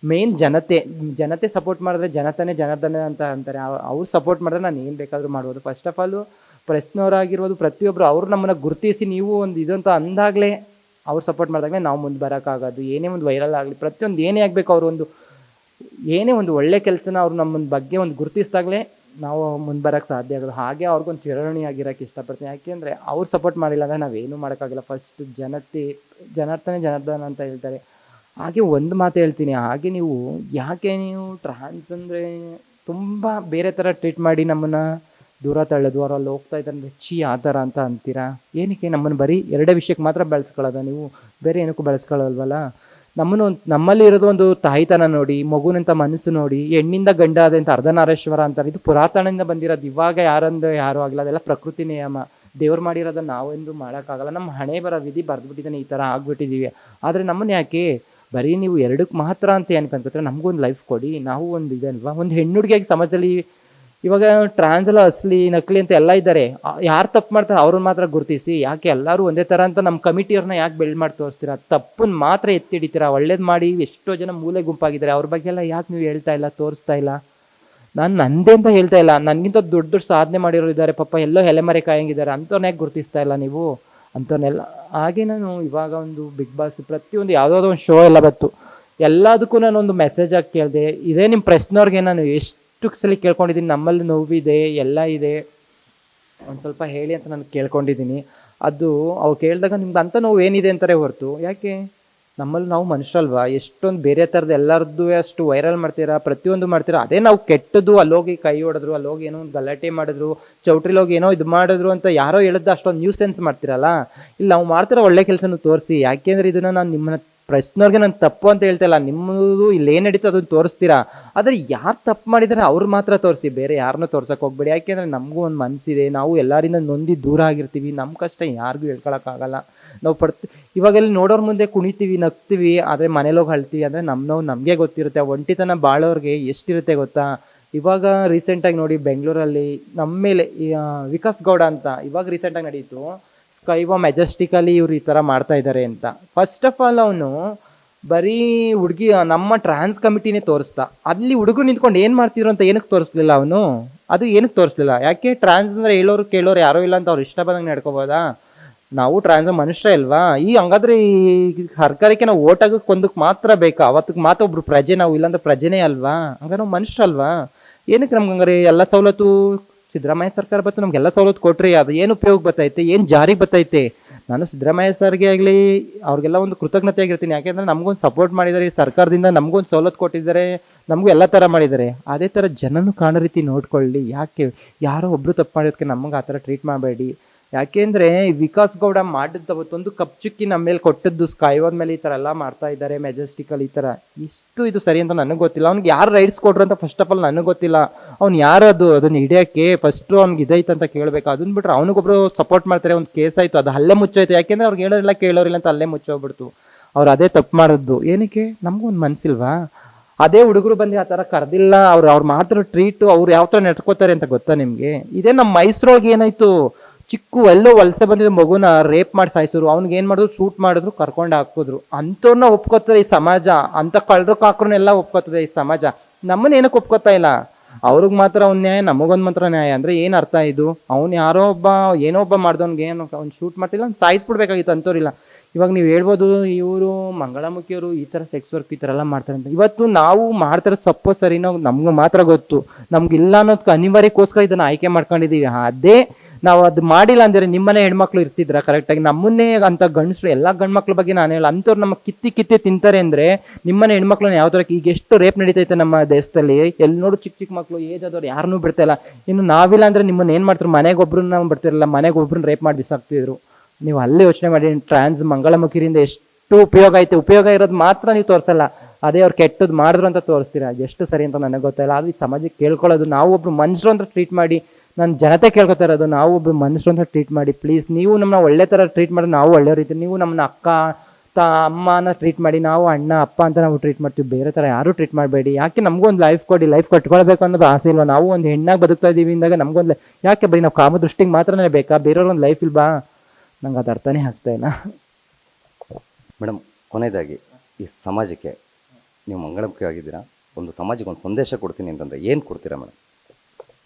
B: ಮೇನ್ ಜನತೆ ಜನತೆ ಸಪೋರ್ಟ್ ಮಾಡಿದ್ರೆ ಜನತನೇ ಜನಾರ್ದನೇ ಅಂತ ಅಂತಾರೆ. ಅವ್ರು ಸಪೋರ್ಟ್ ಮಾಡಿದ್ರೆ ನಾನು ಏನು ಬೇಕಾದರೂ ಮಾಡ್ಬೋದು. ಫಸ್ಟ್ ಆಫ್ ಆಲು ಪ್ರೆಸ್ನವರಾಗಿರ್ಬೋದು ಪ್ರತಿಯೊಬ್ಬರು ಅವರು ನಮ್ಮನ್ನು ಗುರುತಿಸಿ ನೀವು ಒಂದು ಇದಂತ ಅಂದಾಗಲೇ ಅವ್ರು ಸಪೋರ್ಟ್ ಮಾಡಿದಾಗಲೇ ನಾವು ಮುಂದೆ ಬರೋಕ್ಕಾಗೋದು. ಏನೇ ಒಂದು ವೈರಲ್ ಆಗಲಿ, ಪ್ರತಿಯೊಂದು ಏನೇ ಆಗಬೇಕು ಅವರು ಒಂದು, ಏನೇ ಒಂದು ಒಳ್ಳೆ ಕೆಲಸನ ಅವ್ರು ನಮ್ಮ ಬಗ್ಗೆ ಒಂದು ಗುರುತಿಸಿದಾಗಲೇ ನಾವು ಮುಂದೆ ಬರೋಕ್ಕೆ ಸಾಧ್ಯ ಆಗೋದು. ಹಾಗೆ ಅವ್ರಿಗೊಂದು ಚಿರಣಿ ಆಗಿರೋಕ್ಕೆ ಇಷ್ಟಪಡ್ತೀನಿ. ಯಾಕೆಂದರೆ ಅವ್ರು ಸಪೋರ್ಟ್ ಮಾಡಿಲ್ಲ ಅಂದರೆ ನಾವೇನು ಮಾಡೋಕ್ಕಾಗಿಲ್ಲ. ಫಸ್ಟ್ ಜನತೆ ಜನಾರ್ದನೆ ಜನಾರ್ದನ ಅಂತ ಹೇಳ್ತಾರೆ. ಹಾಗೆ ಒಂದು ಮಾತು ಹೇಳ್ತೀನಿ. ಹಾಗೆ ನೀವು ಯಾಕೆ ನೀವು ಟ್ರಾನ್ಸ್ ಅಂದರೆ ತುಂಬ ಬೇರೆ ಥರ ಟ್ರೀಟ್ ಮಾಡಿ ನಮ್ಮನ್ನು ದೂರ ತಳ್ಳೋದು ಅವ್ರು ಅಲ್ಲಿ ಹೋಗ್ತಾ ಇದ್ದಾರೆ ಛೀ, ಆ ಥರ ಅಂತ ಅಂತೀರಾ? ಏನಕ್ಕೆ? ನಮ್ಮನ್ನು ಬರೀ ಎರಡೇ ವಿಷಯಕ್ಕೆ ಮಾತ್ರ ಬೆಳೆಸ್ಕೊಳ್ಳೋದ ನೀವು? ಬೇರೆ ಏನಕ್ಕೂ ಬೆಳೆಸ್ಕೊಳ್ಳಲ್ವಲ್ಲ? ನಮ್ಮನ್ನು ನಮ್ಮಲ್ಲಿ ಇರೋದು ಒಂದು ತಾಯಿತನ ನೋಡಿ ಮಗುನಂತ ಮನಸ್ಸು ನೋಡಿ, ಹೆಣ್ಣಿಂದ ಗಂಡ ಆದ ಅಂತ ಅರ್ಧನಾರೇಶ್ವರ ಅಂತಾರೆ. ಇದು ಪುರಾತನದಿಂದ ಬಂದಿರೋದು. ಇವಾಗ ಯಾರಂದ್ರೆ ಯಾರು ಆಗಿಲ್ಲ. ಅದೆಲ್ಲ ಪ್ರಕೃತಿ ನಿಯಮ. ದೇವ್ರು ಮಾಡಿರೋದನ್ನ ನಾವೆಂದು ಮಾಡೋಕ್ಕಾಗಲ್ಲ. ನಮ್ಮ ಹಣೆ ಬರೋ ವಿಧಿ ಬರೆದ್ಬಿಟ್ಟಿದ್ದಾನೆ ಈ ಥರ ಆಗ್ಬಿಟ್ಟಿದ್ದೀವಿ. ಆದರೆ ನಮ್ಮನ್ನ ಯಾಕೆ? ಬರೀ ನೀವು ಎರಡಕ್ಕೆ ಮಾತ್ರ ಅಂತ ಏನಕ್ಕೆ ಅನ್ಕೋತಾರೆ? ನಮಗೊಂದು ಲೈಫ್ ಕೊಡಿ. ನಾವು ಒಂದು ಇದೆ ಅಲ್ವಾ ಒಂದು ಹೆಣ್ಣುಡುಗಿಯಾಗಿ ಸಮಾಜದಲ್ಲಿ ಇವಾಗ ಟ್ರಾನ್ಸಲ ಅಸಲಿ, ನಕಲಿ ಅಂತ ಎಲ್ಲ ಇದ್ದಾರೆ. ಯಾರು ತಪ್ಪು ಮಾಡ್ತಾರೆ ಅವ್ರನ್ನ ಮಾತ್ರ ಗುರುತಿಸಿ, ಯಾಕೆ ಎಲ್ಲರೂ ಒಂದೇ ಥರ ಅಂತ ನಮ್ಮ ಕಮಿಟಿಯವ್ರನ್ನ ಯಾಕೆ ಬಿಲ್ಡ್ ಮಾಡಿ ತೋರಿಸ್ತೀರಾ ತಪ್ಪನ್ನು ಮಾತ್ರ ಎತ್ತಿ ಹಿಡಿತೀರಾ ಒಳ್ಳೇದು ಮಾಡಿ, ಎಷ್ಟೋ ಜನ ಮೂಲೆ ಗುಂಪಾಗಿದ್ದಾರೆ. ಅವ್ರ ಬಗ್ಗೆ ಎಲ್ಲ ಯಾಕೆ ನೀವು ಹೇಳ್ತಾ ಇಲ್ಲ, ತೋರಿಸ್ತಾ ಇಲ್ಲ? ನಾನು ನಂದೇ ಅಂತ ಹೇಳ್ತಾ ಇಲ್ಲ. ನನಗಿಂತ ದೊಡ್ಡ ದೊಡ್ಡ ಸಾಧನೆ ಮಾಡಿರೋರು ಇದ್ದಾರೆ. ಪಾಪ ಎಲ್ಲೋ ಹೆಲೆಮರೆ ಕಾಯಂಗಿದ್ದಾರೆ. ಅಂಥವ್ರನ್ನ ಯಾಕೆ ಗುರುತಿಸ್ತಾ ಇಲ್ಲ ನೀವು? ಅಂಥವ್ರನ್ನೆಲ್ಲ ಹಾಗೆ ನಾನು ಇವಾಗ ಒಂದು ಬಿಗ್ ಬಾಸ್ ಪ್ರತಿಯೊಂದು ಯಾವುದಾದ್ರು ಒಂದು ಶೋ ಎಲ್ಲ ಬಂತು ಎಲ್ಲದಕ್ಕೂ ನಾನು ಒಂದು ಮೆಸೇಜ್ ಆಗಿ ಕೇಳಿದೆ. ಇದೇ ನಿಮ್ಮ ಪ್ರಶ್ನವ್ರಿಗೆ ನಾನು ಎಷ್ಟು ಸಲ ಕೇಳ್ಕೊಂಡಿದ್ದೀನಿ. ನಮ್ಮಲ್ಲಿ ನೋವಿದೆ, ಎಲ್ಲ ಇದೆ. ಒಂದು ಸ್ವಲ್ಪ ಹೇಳಿ ಅಂತ ನಾನು ಕೇಳ್ಕೊಂಡಿದ್ದೀನಿ. ಅದು ಅವ್ರು ಕೇಳಿದಾಗ ನಿಮ್ಗೆ ಅಂಥ ನೋವು ಏನಿದೆ ಅಂತಾರೆ ಹೊರತು. ಯಾಕೆ? ನಮ್ಮಲ್ಲಿ ನಾವು ಮನುಷ್ಯರಲ್ವಾ? ಎಷ್ಟೊಂದು ಬೇರೆ ಥರದ್ದು ಎಲ್ಲರದ್ದು ಅಷ್ಟು ವೈರಲ್ ಮಾಡ್ತೀರಾ? ಪ್ರತಿಯೊಂದು ಮಾಡ್ತೀರಾ? ಅದೇ ನಾವು ಕೆಟ್ಟದ್ದು, ಅಲ್ಲೋಗಿ ಕೈ ಹೊಡೆದ್ರು ಅಲ್ಲೋಗಿ ಏನೋ ಒಂದು ಗಲಾಟೆ ಮಾಡಿದ್ರು ಚೌಟ್ರಿಲಿ ಹೋಗಿ ಏನೋ ಇದು ಮಾಡಿದ್ರು ಅಂತ ಯಾರೋ ಹೇಳಿದ್ದು ಅಷ್ಟೊಂದು ನ್ಯೂಸೆನ್ಸ್ ಮಾಡ್ತೀರಲ್ಲ? ಇಲ್ಲಿ ನಾವು ಮಾಡ್ತಿರೋ ಒಳ್ಳೆ ಕೆಲಸನೂ ತೋರಿಸಿ. ಯಾಕೆಂದ್ರೆ ಇದನ್ನ ನಾನು ನಿಮ್ಮನ್ನ ಪ್ರಶ್ನವ್ರಿಗೆ ನಾನು ತಪ್ಪು ಅಂತ ಹೇಳ್ತಾ ಇಲ್ಲ. ನಿಮ್ಮದು ಇಲ್ಲಿ ಏನು ನಡೀತೋ ಅದನ್ನು ತೋರಿಸ್ತೀರಾ? ಆದರೆ ಯಾರು ತಪ್ಪು ಮಾಡಿದರೆ ಅವ್ರು ಮಾತ್ರ ತೋರಿಸಿ, ಬೇರೆ ಯಾರನ್ನೂ ತೋರ್ಸೋಕೆ ಹೋಗ್ಬೇಡಿ. ಯಾಕೆಂದರೆ ನಮಗೂ ಒಂದು ಮನಸ್ಸಿದೆ ನಾವು ಎಲ್ಲರಿಂದ ನೊಂದಿ ದೂರ ಆಗಿರ್ತೀವಿ. ನಮ್ಮ ಕಷ್ಟ ಯಾರಿಗೂ ಹೇಳ್ಕೊಳಕ್ಕಾಗಲ್ಲ ನಾವು ಪಡ್ತಿ ಇವಾಗೆಲ್ಲ ನೋಡೋರ ಮುಂದೆ ಕುಣಿತೀವಿ, ನಗ್ತೀವಿ, ಆದರೆ ಮನೇಲೋಗಿ ಅಳ್ತೀವಿ ಅಂದರೆ ನಮ್ಮ ನೋವು ನಮಗೆ ಗೊತ್ತಿರುತ್ತೆ. ಒಂಟಿತನ ಬಾಳೋರಿಗೆ ಎಷ್ಟಿರುತ್ತೆ ಗೊತ್ತಾ? ಇವಾಗ ರೀಸೆಂಟಾಗಿ ನೋಡಿ ಬೆಂಗಳೂರಲ್ಲಿ ನಮ್ಮ ಮೇಲೆ ವಿಕಾಸ್ ಗೌಡ ಅಂತ ಇವಾಗ ರೀಸೆಂಟಾಗಿ ನಡೀತು. ಸ್ಕೈವಾ ಮೆಜೆಸ್ಟಿಕಲಿ ಇವ್ರು ಈ ಥರ ಮಾಡ್ತಾ ಇದ್ದಾರೆ ಅಂತ. ಫಸ್ಟ್ ಆಫ್ ಆಲ್ ಅವನು ಬರೀ ಹುಡುಗಿ, ನಮ್ಮ ಟ್ರಾನ್ಸ್ ಕಮಿಟಿನೇ ತೋರಿಸ್ತಾ ಅಲ್ಲಿ ಹುಡುಗರು ನಿಂತ್ಕೊಂಡು ಏನು ಮಾಡ್ತಿದ್ರು ಅಂತ ಏನಕ್ಕೆ ತೋರಿಸ್ಲಿಲ್ಲ ಅವನು? ಅದು ಏನಕ್ಕೆ ತೋರಿಸ್ಲಿಲ್ಲ? ಯಾಕೆ ಟ್ರಾನ್ಸ್ ಅಂದ್ರೆ ಹೇಳೋರು ಕೇಳೋರು ಯಾರೋ ಇಲ್ಲ ಅಂತ ಅವ್ರು ಇಷ್ಟ ಬಂದಂಗೆ ನಡ್ಕೋಬೋದಾ? ನಾವು ಟ್ರಾನ್ಸ್ ಮನುಷ್ಯ ಅಲ್ವಾ ಈ ಹಂಗಾದ್ರೆ ಈ ಸರ್ಕಾರಕ್ಕೆ ನಾವು ಓಟ್ ಆಗಕ್ಕೆ ಒಂದಕ್ಕೆ ಮಾತ್ರ ಬೇಕಾ? ಅವತ್ತಿಗೆ ಮಾತ್ರ ಒಬ್ರು ಪ್ರಜೆ ನಾವು ಇಲ್ಲಾಂದ್ರೆ ಪ್ರಜೆನೇ ಅಲ್ವಾ? ಹಂಗಾರೆ ನಾವು ಮನುಷ್ಯರಲ್ವಾ? ಏನಕ್ಕೆ ನಮ್ಗೆ ಹಂಗಾರೆ ಎಲ್ಲ ಸವಲತ್ತು ಸಿದ್ದರಾಮಯ್ಯ ಸರ್ಕಾರ ಬತ್ತು ನಮ್ಗೆಲ್ಲ ಸವಲತ್ತು ಕೊಟ್ರಿ, ಅದು ಏನು ಉಪಯೋಗ ಬರ್ತೈತೆ, ಏನು ಜಾರಿಗೆ ಬರ್ತೈತೆ. ನಾನು ಸಿದ್ದರಾಮಯ್ಯ ಸರ್ಗೆ ಆಗಲಿ, ಅವ್ರಿಗೆಲ್ಲ ಒಂದು ಕೃತಜ್ಞತೆ ಆಗಿರ್ತೀನಿ. ಯಾಕೆಂದ್ರೆ ನಮಗೊಂದು ಸಪೋರ್ಟ್ ಮಾಡಿದ್ದಾರೆ, ಈ ಸರ್ಕಾರದಿಂದ ನಮಗೊಂದು ಸವಲತ್ತು ಕೊಟ್ಟಿದ್ದಾರೆ, ನಮಗೂ ಎಲ್ಲ ಥರ ಮಾಡಿದ್ದಾರೆ. ಅದೇ ಥರ ಜನನು ಕಾಣೋ ರೀತಿ ನೋಡ್ಕೊಳ್ಳಿ. ಯಾಕೆ, ಯಾರೋ ಒಬ್ರು ತಪ್ಪು ಮಾಡಿರೋದಕ್ಕೆ ನಮಗೆ ಆ ಥರ ಟ್ರೀಟ್ ಮಾಡಬೇಡಿ. ಯಾಕೆಂದ್ರೆ ವಿಕಾಸ್ ಗೌಡ ಮಾಡಿದ್ದ ಅವತ್ತೊಂದು ಕಪ್ ಚುಕ್ಕಿ ನಮ್ಮ ಮೇಲೆ ಕೊಟ್ಟದ್ದು ಸ್ಕೈವಾದ ಮೇಲೆ ಈ ಥರ ಎಲ್ಲ ಮಾಡ್ತಾ ಇದ್ದಾರೆ ಮೆಜೆಸ್ಟಿಕಲ್ ಈ ಥರ ಇಷ್ಟು ಇದು ಸರಿ ಅಂತ ನನಗೆ ಗೊತ್ತಿಲ್ಲ. ಅವ್ನಿಗೆ ಯಾರು ರೈಡ್ಸ್ ಕೊಟ್ರು ಅಂತ ಫಸ್ಟ್ ಆಫ್ ಆಲ್ ನನಗೆ ಗೊತ್ತಿಲ್ಲ. ಅವ್ನು ಯಾರು ಅದು? ಅದನ್ನ ಹಿಡಿಯೋಕ್ಕೆ ಫಸ್ಟು ಅವ್ನಿಗೆ ಇದೈತೆ ಅಂತ ಕೇಳಬೇಕು. ಅದನ್ನ ಬಿಟ್ರೆ ಅವನಿಗೊಬ್ರು ಸಪೋರ್ಟ್ ಮಾಡ್ತಾರೆ, ಒಂದು ಕೇಸ್ ಆಯಿತು. ಅದು ಅಲ್ಲೇ ಮುಚ್ಚೋಯ್ತು. ಯಾಕೆಂದ್ರೆ ಅವ್ರಿಗೆ ಹೇಳೋರಿಲ್ಲ ಕೇಳೋರಿಲ್ಲ ಅಂತ ಅಲ್ಲೇ ಮುಚ್ಚೋಗ್ಬಿಡ್ತು. ಅವ್ರು ಅದೇ ತಪ್ಪು ಮಾಡಿದ್ದು. ಏನಕ್ಕೆ? ನಮಗೂ ಒಂದು ಮನಸ್ಸಿಲ್ವಾ ಅದೇ ಹುಡುಗರು ಬಂದು ಆ ಥರ ಕರೆದಿಲ್ಲ. ಅವ್ರು ಅವ್ರು ಮಾತ್ರ ಟ್ರೀಟು ಅವ್ರು ಯಾವ ಥರ ನಡ್ಕೋತಾರೆ ಅಂತ ಗೊತ್ತಾ ನಿಮಗೆ? ಇದೇ ನಮ್ಮ ಮೈಸೂರೊಳಗೆ ಏನಾಯ್ತು? ಚಿಕ್ಕ ಎಲ್ಲೋ ವಲಸೆ ಬಂದಿದ್ದ ಮಗುನ ರೇಪ್ ಮಾಡಿ ಸಾಯಿಸಿದ್ರು. ಅವ್ನಿಗೆ ಏನು ಮಾಡಿದ್ರು? ಶೂಟ್ ಮಾಡಿದ್ರು, ಕರ್ಕೊಂಡು ಹಾಕಿದ್ರು ಅಂಥವ್ರನ್ನ ಒಪ್ಕೋತದೆ ಈ ಸಮಾಜ. ಅಂತ ಕಳ್ರು ಕಾಕ್ರನ್ನೆಲ್ಲ ಒಪ್ಕೋತದೆ ಈ ಸಮಾಜ. ನಮ್ಮನ್ನ ಏನಕ್ಕೆ ಒಪ್ಕೋತಾ ಇಲ್ಲ. ಅವ್ರಿಗೆ ಮಾತ್ರ ಅವ್ನ ನ್ಯಾಯ, ನಮಗೊಂದು ಮಾತ್ರ ನ್ಯಾಯ. ಅಂದರೆ ಏನು ಅರ್ಥ ಇದು? ಅವ್ನು ಯಾರೋ ಒಬ್ಬ, ಏನೋ ಒಬ್ಬ ಮಾಡ್ದವ್ನಿಗೆ ಏನು, ಅವ್ನು ಶೂಟ್ ಮಾಡ್ತಿಲ್ಲ, ಅವ್ನು ಸಾಯಿಸ್ಬಿಡ್ಬೇಕಾಗಿತ್ತು ಅಂಥವ್ರಿಲ್ಲ. ಇವಾಗ ನೀವು ಹೇಳ್ಬೋದು, ಇವರು ಮಂಗಳಮುಖಿಯವರು ಈ ಥರ ಸೆಕ್ಸ್ ವರ್ಕ್ ಈ ಥರ ಎಲ್ಲ ಮಾಡ್ತಾರೆ ಅಂತ. ಇವತ್ತು ನಾವು ಮಾಡ್ತಾರೆ ಸಪೋಸ್ ಸರಿನೋ ನಮ್ಗೆ ಮಾತ್ರ ಗೊತ್ತು. ನಮ್ಗೆ ಇಲ್ಲ ಅನ್ನೋದಕ್ಕೆ ಅನಿವಾರ್ಯಕ್ಕೋಸ್ಕರ ಇದನ್ನು ಆಯ್ಕೆ ಮಾಡ್ಕೊಂಡಿದ್ದೀವಿ ಅದೇ ನಾವು ಅದು ಮಾಡಿಲ್ಲ ಅಂದರೆ ನಿಮ್ಮನೆ ಹೆಣ್ಮಕ್ಳು ಇರ್ತಿದ್ರ ಕರೆಕ್ಟಾಗಿ ನಮ್ಮನ್ನೇ ಅಂತ ಗಂಡಸರು, ಎಲ್ಲ ಗಂಡ್ಮಕ್ಳ ಬಗ್ಗೆ ನಾನು ಹೇಳ ಅಂಥವ್ರು ನಮ್ಮ ಕಿತ್ತಿ ಕಿತ್ತಿ ತಿಂತಾರೆ ಅಂದರೆ ನಿಮ್ಮನೆ ಹೆಣ್ಮಕ್ಳನ್ನ ಯಾವ ಥರ ಈಗ ಎಷ್ಟು ರೇಪ್ ನಡೀತೈತೆ ನಮ್ಮ ದೇಶದಲ್ಲಿ? ಎಲ್ಲಿ ನೋಡು ಚಿಕ್ಕ ಚಿಕ್ಕ ಮಕ್ಕಳು ಏಜ್ ಆದವ್ರು ಯಾರನ್ನೂ ಬಿಡ್ತಾ ಇಲ್ಲ. ಇನ್ನು ನಾವಿಲ್ಲ ಅಂದರೆ ನಿಮ್ಮನ್ನ ಏನು ಮಾಡ್ತಾರೆ ಮನೆಗೆ ಒಬ್ರನ್ನ ಬಿಡ್ತಿರಲ್ಲ ಮನೆಗೆ ಒಬ್ರನ್ನ ರೇಪ್ ಮಾಡಿ ಬಿಸಾಕ್ತಿದ್ರು. ನೀವು ಅಲ್ಲೇ ಯೋಚನೆ ಮಾಡಿ ಟ್ರಾನ್ಸ್ ಮಂಗಳಮುಖಿರಿಂದ ಎಷ್ಟು ಉಪಯೋಗ ಐತೆ? ಉಪಯೋಗ ಇರೋದು ಮಾತ್ರ ನೀವು ತೋರಿಸಲ್ಲ. ಅದೇ ಅವ್ರು ಕೆಟ್ಟದ್ದು ಮಾಡಿದ್ರು ಅಂತ ತೋರಿಸ್ತೀರಾ? ಎಷ್ಟು ಸರಿ ಅಂತ ನನಗೆ ಗೊತ್ತಿಲ್ಲ ಈ ಸಮಾಜಕ್ಕೆ ಕೇಳ್ಕೊಳ್ಳೋದು, ನಾವು ಒಬ್ರು ಮನುಷ್ಯರು ಅಂತ ಟ್ರೀಟ್ ಮಾಡಿ ನಾನು ಜನತೆ ಕೇಳ್ಕೊತಾ ಇರೋದು, ನಾವು ಒಬ್ಬ ಮನುಷ್ಯರು ಅಂತ ಟ್ರೀಟ್ ಮಾಡಿ ಪ್ಲೀಸ್ ನೀವು ನಮ್ಮನ್ನ ಒಳ್ಳೆ ಥರ ಟ್ರೀಟ್ ಮಾಡಿ, ನಾವು ಒಳ್ಳೆ ರೀತಿ, ನೀವು ನಮ್ಮನ್ನ ಅಕ್ಕ, ತ, ಅಮ್ಮನ ಟ್ರೀಟ್ ಮಾಡಿ, ನಾವು ಅಣ್ಣ, ಅಪ್ಪ ಅಂತ ನಾವು ಟ್ರೀಟ್ ಮಾಡ್ತೀವಿ, ಬೇರೆ ಥರ ಯಾರೂ ಟ್ರೀಟ್ ಮಾಡಬೇಡಿ. ಯಾಕೆ ನಮಗೊಂದು ಲೈಫ್ ಕೊಡಿ ಲೈಫ್ ಕಟ್ಕೊಳ್ಬೇಕು ಅನ್ನೋದು ಆಸೆ ಇಲ್ವಾ? ನಾವು ಒಂದು ಹೆಣ್ಣಾಗಿ ಬದುಕ್ತಾ ಇದ್ದೀವಿ ಅಂದಾಗ ನಮಗೊಂದು ಯಾಕೆ ಬರೀ ನಾವು ಕಾಮ ದೃಷ್ಟಿಗೆ ಮಾತ್ರನೇ ಬೇಕಾ? ಬೇರೆಯವ್ರೊಂದು ಲೈಫ್ ಇಲ್ವಾ? ನಂಗೆ ಅದು ಅರ್ಥನೇ ಆಗ್ತಾ ಇಲ್ಲ.
A: ಮೇಡಮ್, ಕೊನೆಯದಾಗಿ ಈ ಸಮಾಜಕ್ಕೆ ನೀವು ಮಂಗಳಮುಖಿ ಆಗಿದ್ದೀರಾ ಒಂದು ಸಮಾಜಕ್ಕೆ ಒಂದು ಸಂದೇಶ ಕೊಡ್ತೀನಿ ಅಂತಂದ್ರೆ ಏನು ಕೊಡ್ತೀರಾ ಮೇಡಮ್?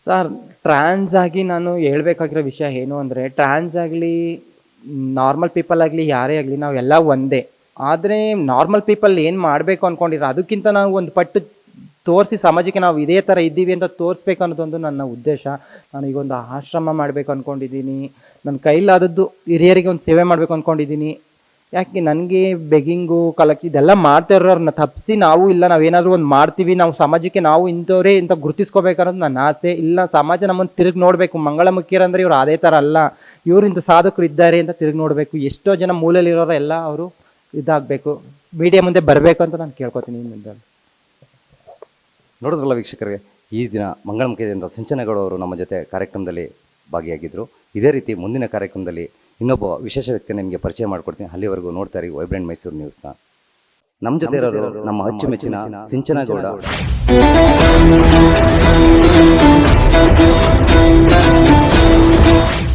B: ಸರ್ ಟ್ರಾನ್ಸ್ ಆಗಿ ನಾನು ಹೇಳ್ಬೇಕಾಗಿರೋ ವಿಷಯ ಏನು ಅಂದರೆ ಟ್ರಾನ್ಸ್ ಆಗಲಿ ನಾರ್ಮಲ್ ಪೀಪಲ್ ಆಗಲಿ, ಯಾರೇ ಆಗಲಿ ನಾವು ಎಲ್ಲ ಒಂದೇ. ಆದರೆ ನಾರ್ಮಲ್ ಪೀಪಲ್ ಏನು ಮಾಡಬೇಕು ಅಂದ್ಕೊಂಡಿರೋ ಅದಕ್ಕಿಂತ ನಾವು ಒಂದು ಪಟ್ಟು ತೋರಿಸಿ ಸಮಾಜಕ್ಕೆ ನಾವು ಇದೇ ಥರ ಇದ್ದೀವಿ ಅಂತ ತೋರಿಸ್ಬೇಕು ಅನ್ನೋದೊಂದು ನನ್ನ ಉದ್ದೇಶ. ನಾನು ಈಗ ಒಂದು ಆಶ್ರಮ ಮಾಡಬೇಕು ಅಂದ್ಕೊಂಡಿದ್ದೀನಿ ನನ್ನ ಕೈಲಾದದ್ದು ಹಿರಿಯರಿಗೆ ಒಂದು ಸೇವೆ ಮಾಡಬೇಕು ಅಂದ್ಕೊಂಡಿದ್ದೀನಿ ಯಾಕೆ ನನಗೆ ಬೆಗಿಂಗು ಕಲಕ್ ಇದೆಲ್ಲ ಮಾಡ್ತಾ ಇರೋರನ್ನ ತಪ್ಪಿಸಿ ನಾವು ಇಲ್ಲ, ನಾವೇನಾದರೂ ಒಂದು ಮಾಡ್ತೀವಿ, ನಾವು ಸಮಾಜಕ್ಕೆ ನಾವು ಇಂಥವ್ರೇ ಇಂಥ ಗುರುತಿಸ್ಕೋಬೇಕನ್ನೋದು ನನ್ನ ಆಸೆ. ಇಲ್ಲ, ಸಮಾಜ ನಮ್ಮನ್ನು ತಿರುಗಿ ನೋಡಬೇಕು. ಮಂಗಳಮುಖಿಯರಂದ್ರೆ ಇವರು ಅದೇ ಥರ ಅಲ್ಲ. ಇವರು ಇಂಥ ಸಾಧಕರು ಇದ್ದಾರೆ ಅಂತ ತಿರುಗಿ ನೋಡಬೇಕು. ಎಷ್ಟೋ ಜನ ಮೂಲೆಯಲ್ಲಿರೋರು ಎಲ್ಲ ಅವರು ಇದಾಗಬೇಕು. ಮೀಡಿಯಾ ಮುಂದೆ ಬರಬೇಕು ಅಂತ ನಾನು ಕೇಳ್ಕೊತೀನಿ ಮುಂದೆ.
A: ನೋಡಿದ್ರಲ್ಲ ವೀಕ್ಷಕರಿಗೆ, ಈ ದಿನ ಮಂಗಳಮುಖಿಯಿಂದ ಸಿಂಚನಗೌಡ ಅವರು ನಮ್ಮ ಜೊತೆ ಕಾರ್ಯಕ್ರಮದಲ್ಲಿ ಭಾಗಿಯಾಗಿದ್ದರು ಇದೇ ರೀತಿ ಮುಂದಿನ ಕಾರ್ಯಕ್ರಮದಲ್ಲಿ ಇನ್ನೊಬ್ಬ ವಿಶೇಷ ವ್ಯಕ್ತಿ ನಿಮಗೆ ಪರಿಚಯ ಮಾಡ್ಕೊಡ್ತೀನಿ. ಅಲ್ಲಿವರೆಗೂ ನೋಡ್ತಾ ಇರಿ ವೈಬ್ರೆಂಟ್ ಮೈಸೂರು ನ್ಯೂಸ್ನ ನಮ್ಮ ಜೊತೆ ಇರೋರು ನಮ್ಮ ಅಚ್ಚುಮೆಚ್ಚಿನ ಸಿಂಚನಗೌಡ.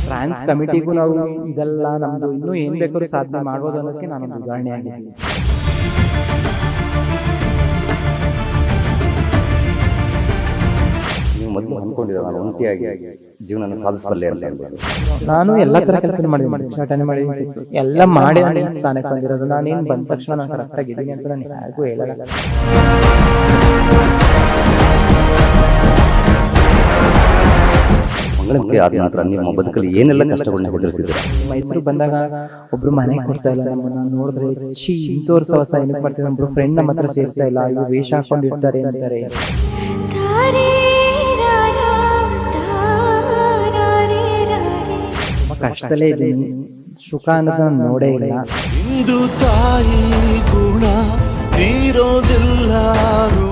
B: ಟ್ರಾನ್ಸ್ ಕಮಿಟಿಗೂ ನಾವು ಇದೆಲ್ಲ ನಮ್ದು ಇನ್ನೂ ಏನ್ ಬೇಕಾದ್ರೂ ಸಾಧನೆ ಮಾಡ್ಬೋದು ಅನ್ನೋದಕ್ಕೆ ನಾನು ಉದಾಹರಣೆ ಆಗಿದ್ದೀನಿ.
A: ನೀವು ಮೊದಲು ಅಂದ್ಕೊಂಡಿರೋ ನಾನು ಒಂಟಿಯಾಗಿ ಜೀವನ ಸಾಧಿಸಬಲ್ಲೆ ಅಂತ ಹೇಳ್ಬೋದು
B: ನಾನು ಎಲ್ಲ ತರ ಕೆಲಸ ಮಾಡಿದ್ದೀನಿ. ಚಾಟನೆ ಮಾಡಿ ಎಲ್ಲ ಮಾಡಿ ನಾನು ಈ ಸ್ಥಾನಕ್ಕೆ ಬಂದಿರೋದು ನಾನೇನು ಬಂದ ತಕ್ಷಣ ನಾನು ಕರೆಕ್ಟ್ ಆಗಿದ್ದೀನಿ ಅಂತ ನಾನು ಯಾರಿಗೂ ಹೇಳಲ್ಲ.
A: ಆದ ನಂತರ ನಿಮ್ಮ ಬದುಕಲ್ಲಿ ಏನೆಲ್ಲ ಕಷ್ಟಗಳನ್ನ ಎದುರಿಸಿದ್ರು
B: ಮೈಸೂರು ಬಂದಾಗ ಒಬ್ರು ಮನೆ ಕೊಡ್ತಾ ಇಲ್ಲ ನಮ್ಮನ್ನ ನೋಡಿದ್ರೆ ಛೀ ಇಂಥವ್ರ ಸವಸ ಏನಕ್ಕೆ ಮಾಡ್ತಾರೆ? ಒಬ್ರು ಫ್ರೆಂಡ್ ನಮ್ಮ ಹತ್ರ ಸೇರ್ತಾ ಇಲ್ಲ ಇವ್ರು ವೇಷ ಹಾಕೊಂಡಿರ್ತಾರೆ ಅಂತಾರೆ. ಕಷ್ಟದಲ್ಲೇ ಇದ್ದೀನಿ. ಸುಖ ಅನ್ನೋದು ನೋಡೇ ಇಲ್ಲ.
C: ಇಂದು ತಾಯಿ ಗುಣ ತೀರೋದಿಲ್ಲಾರು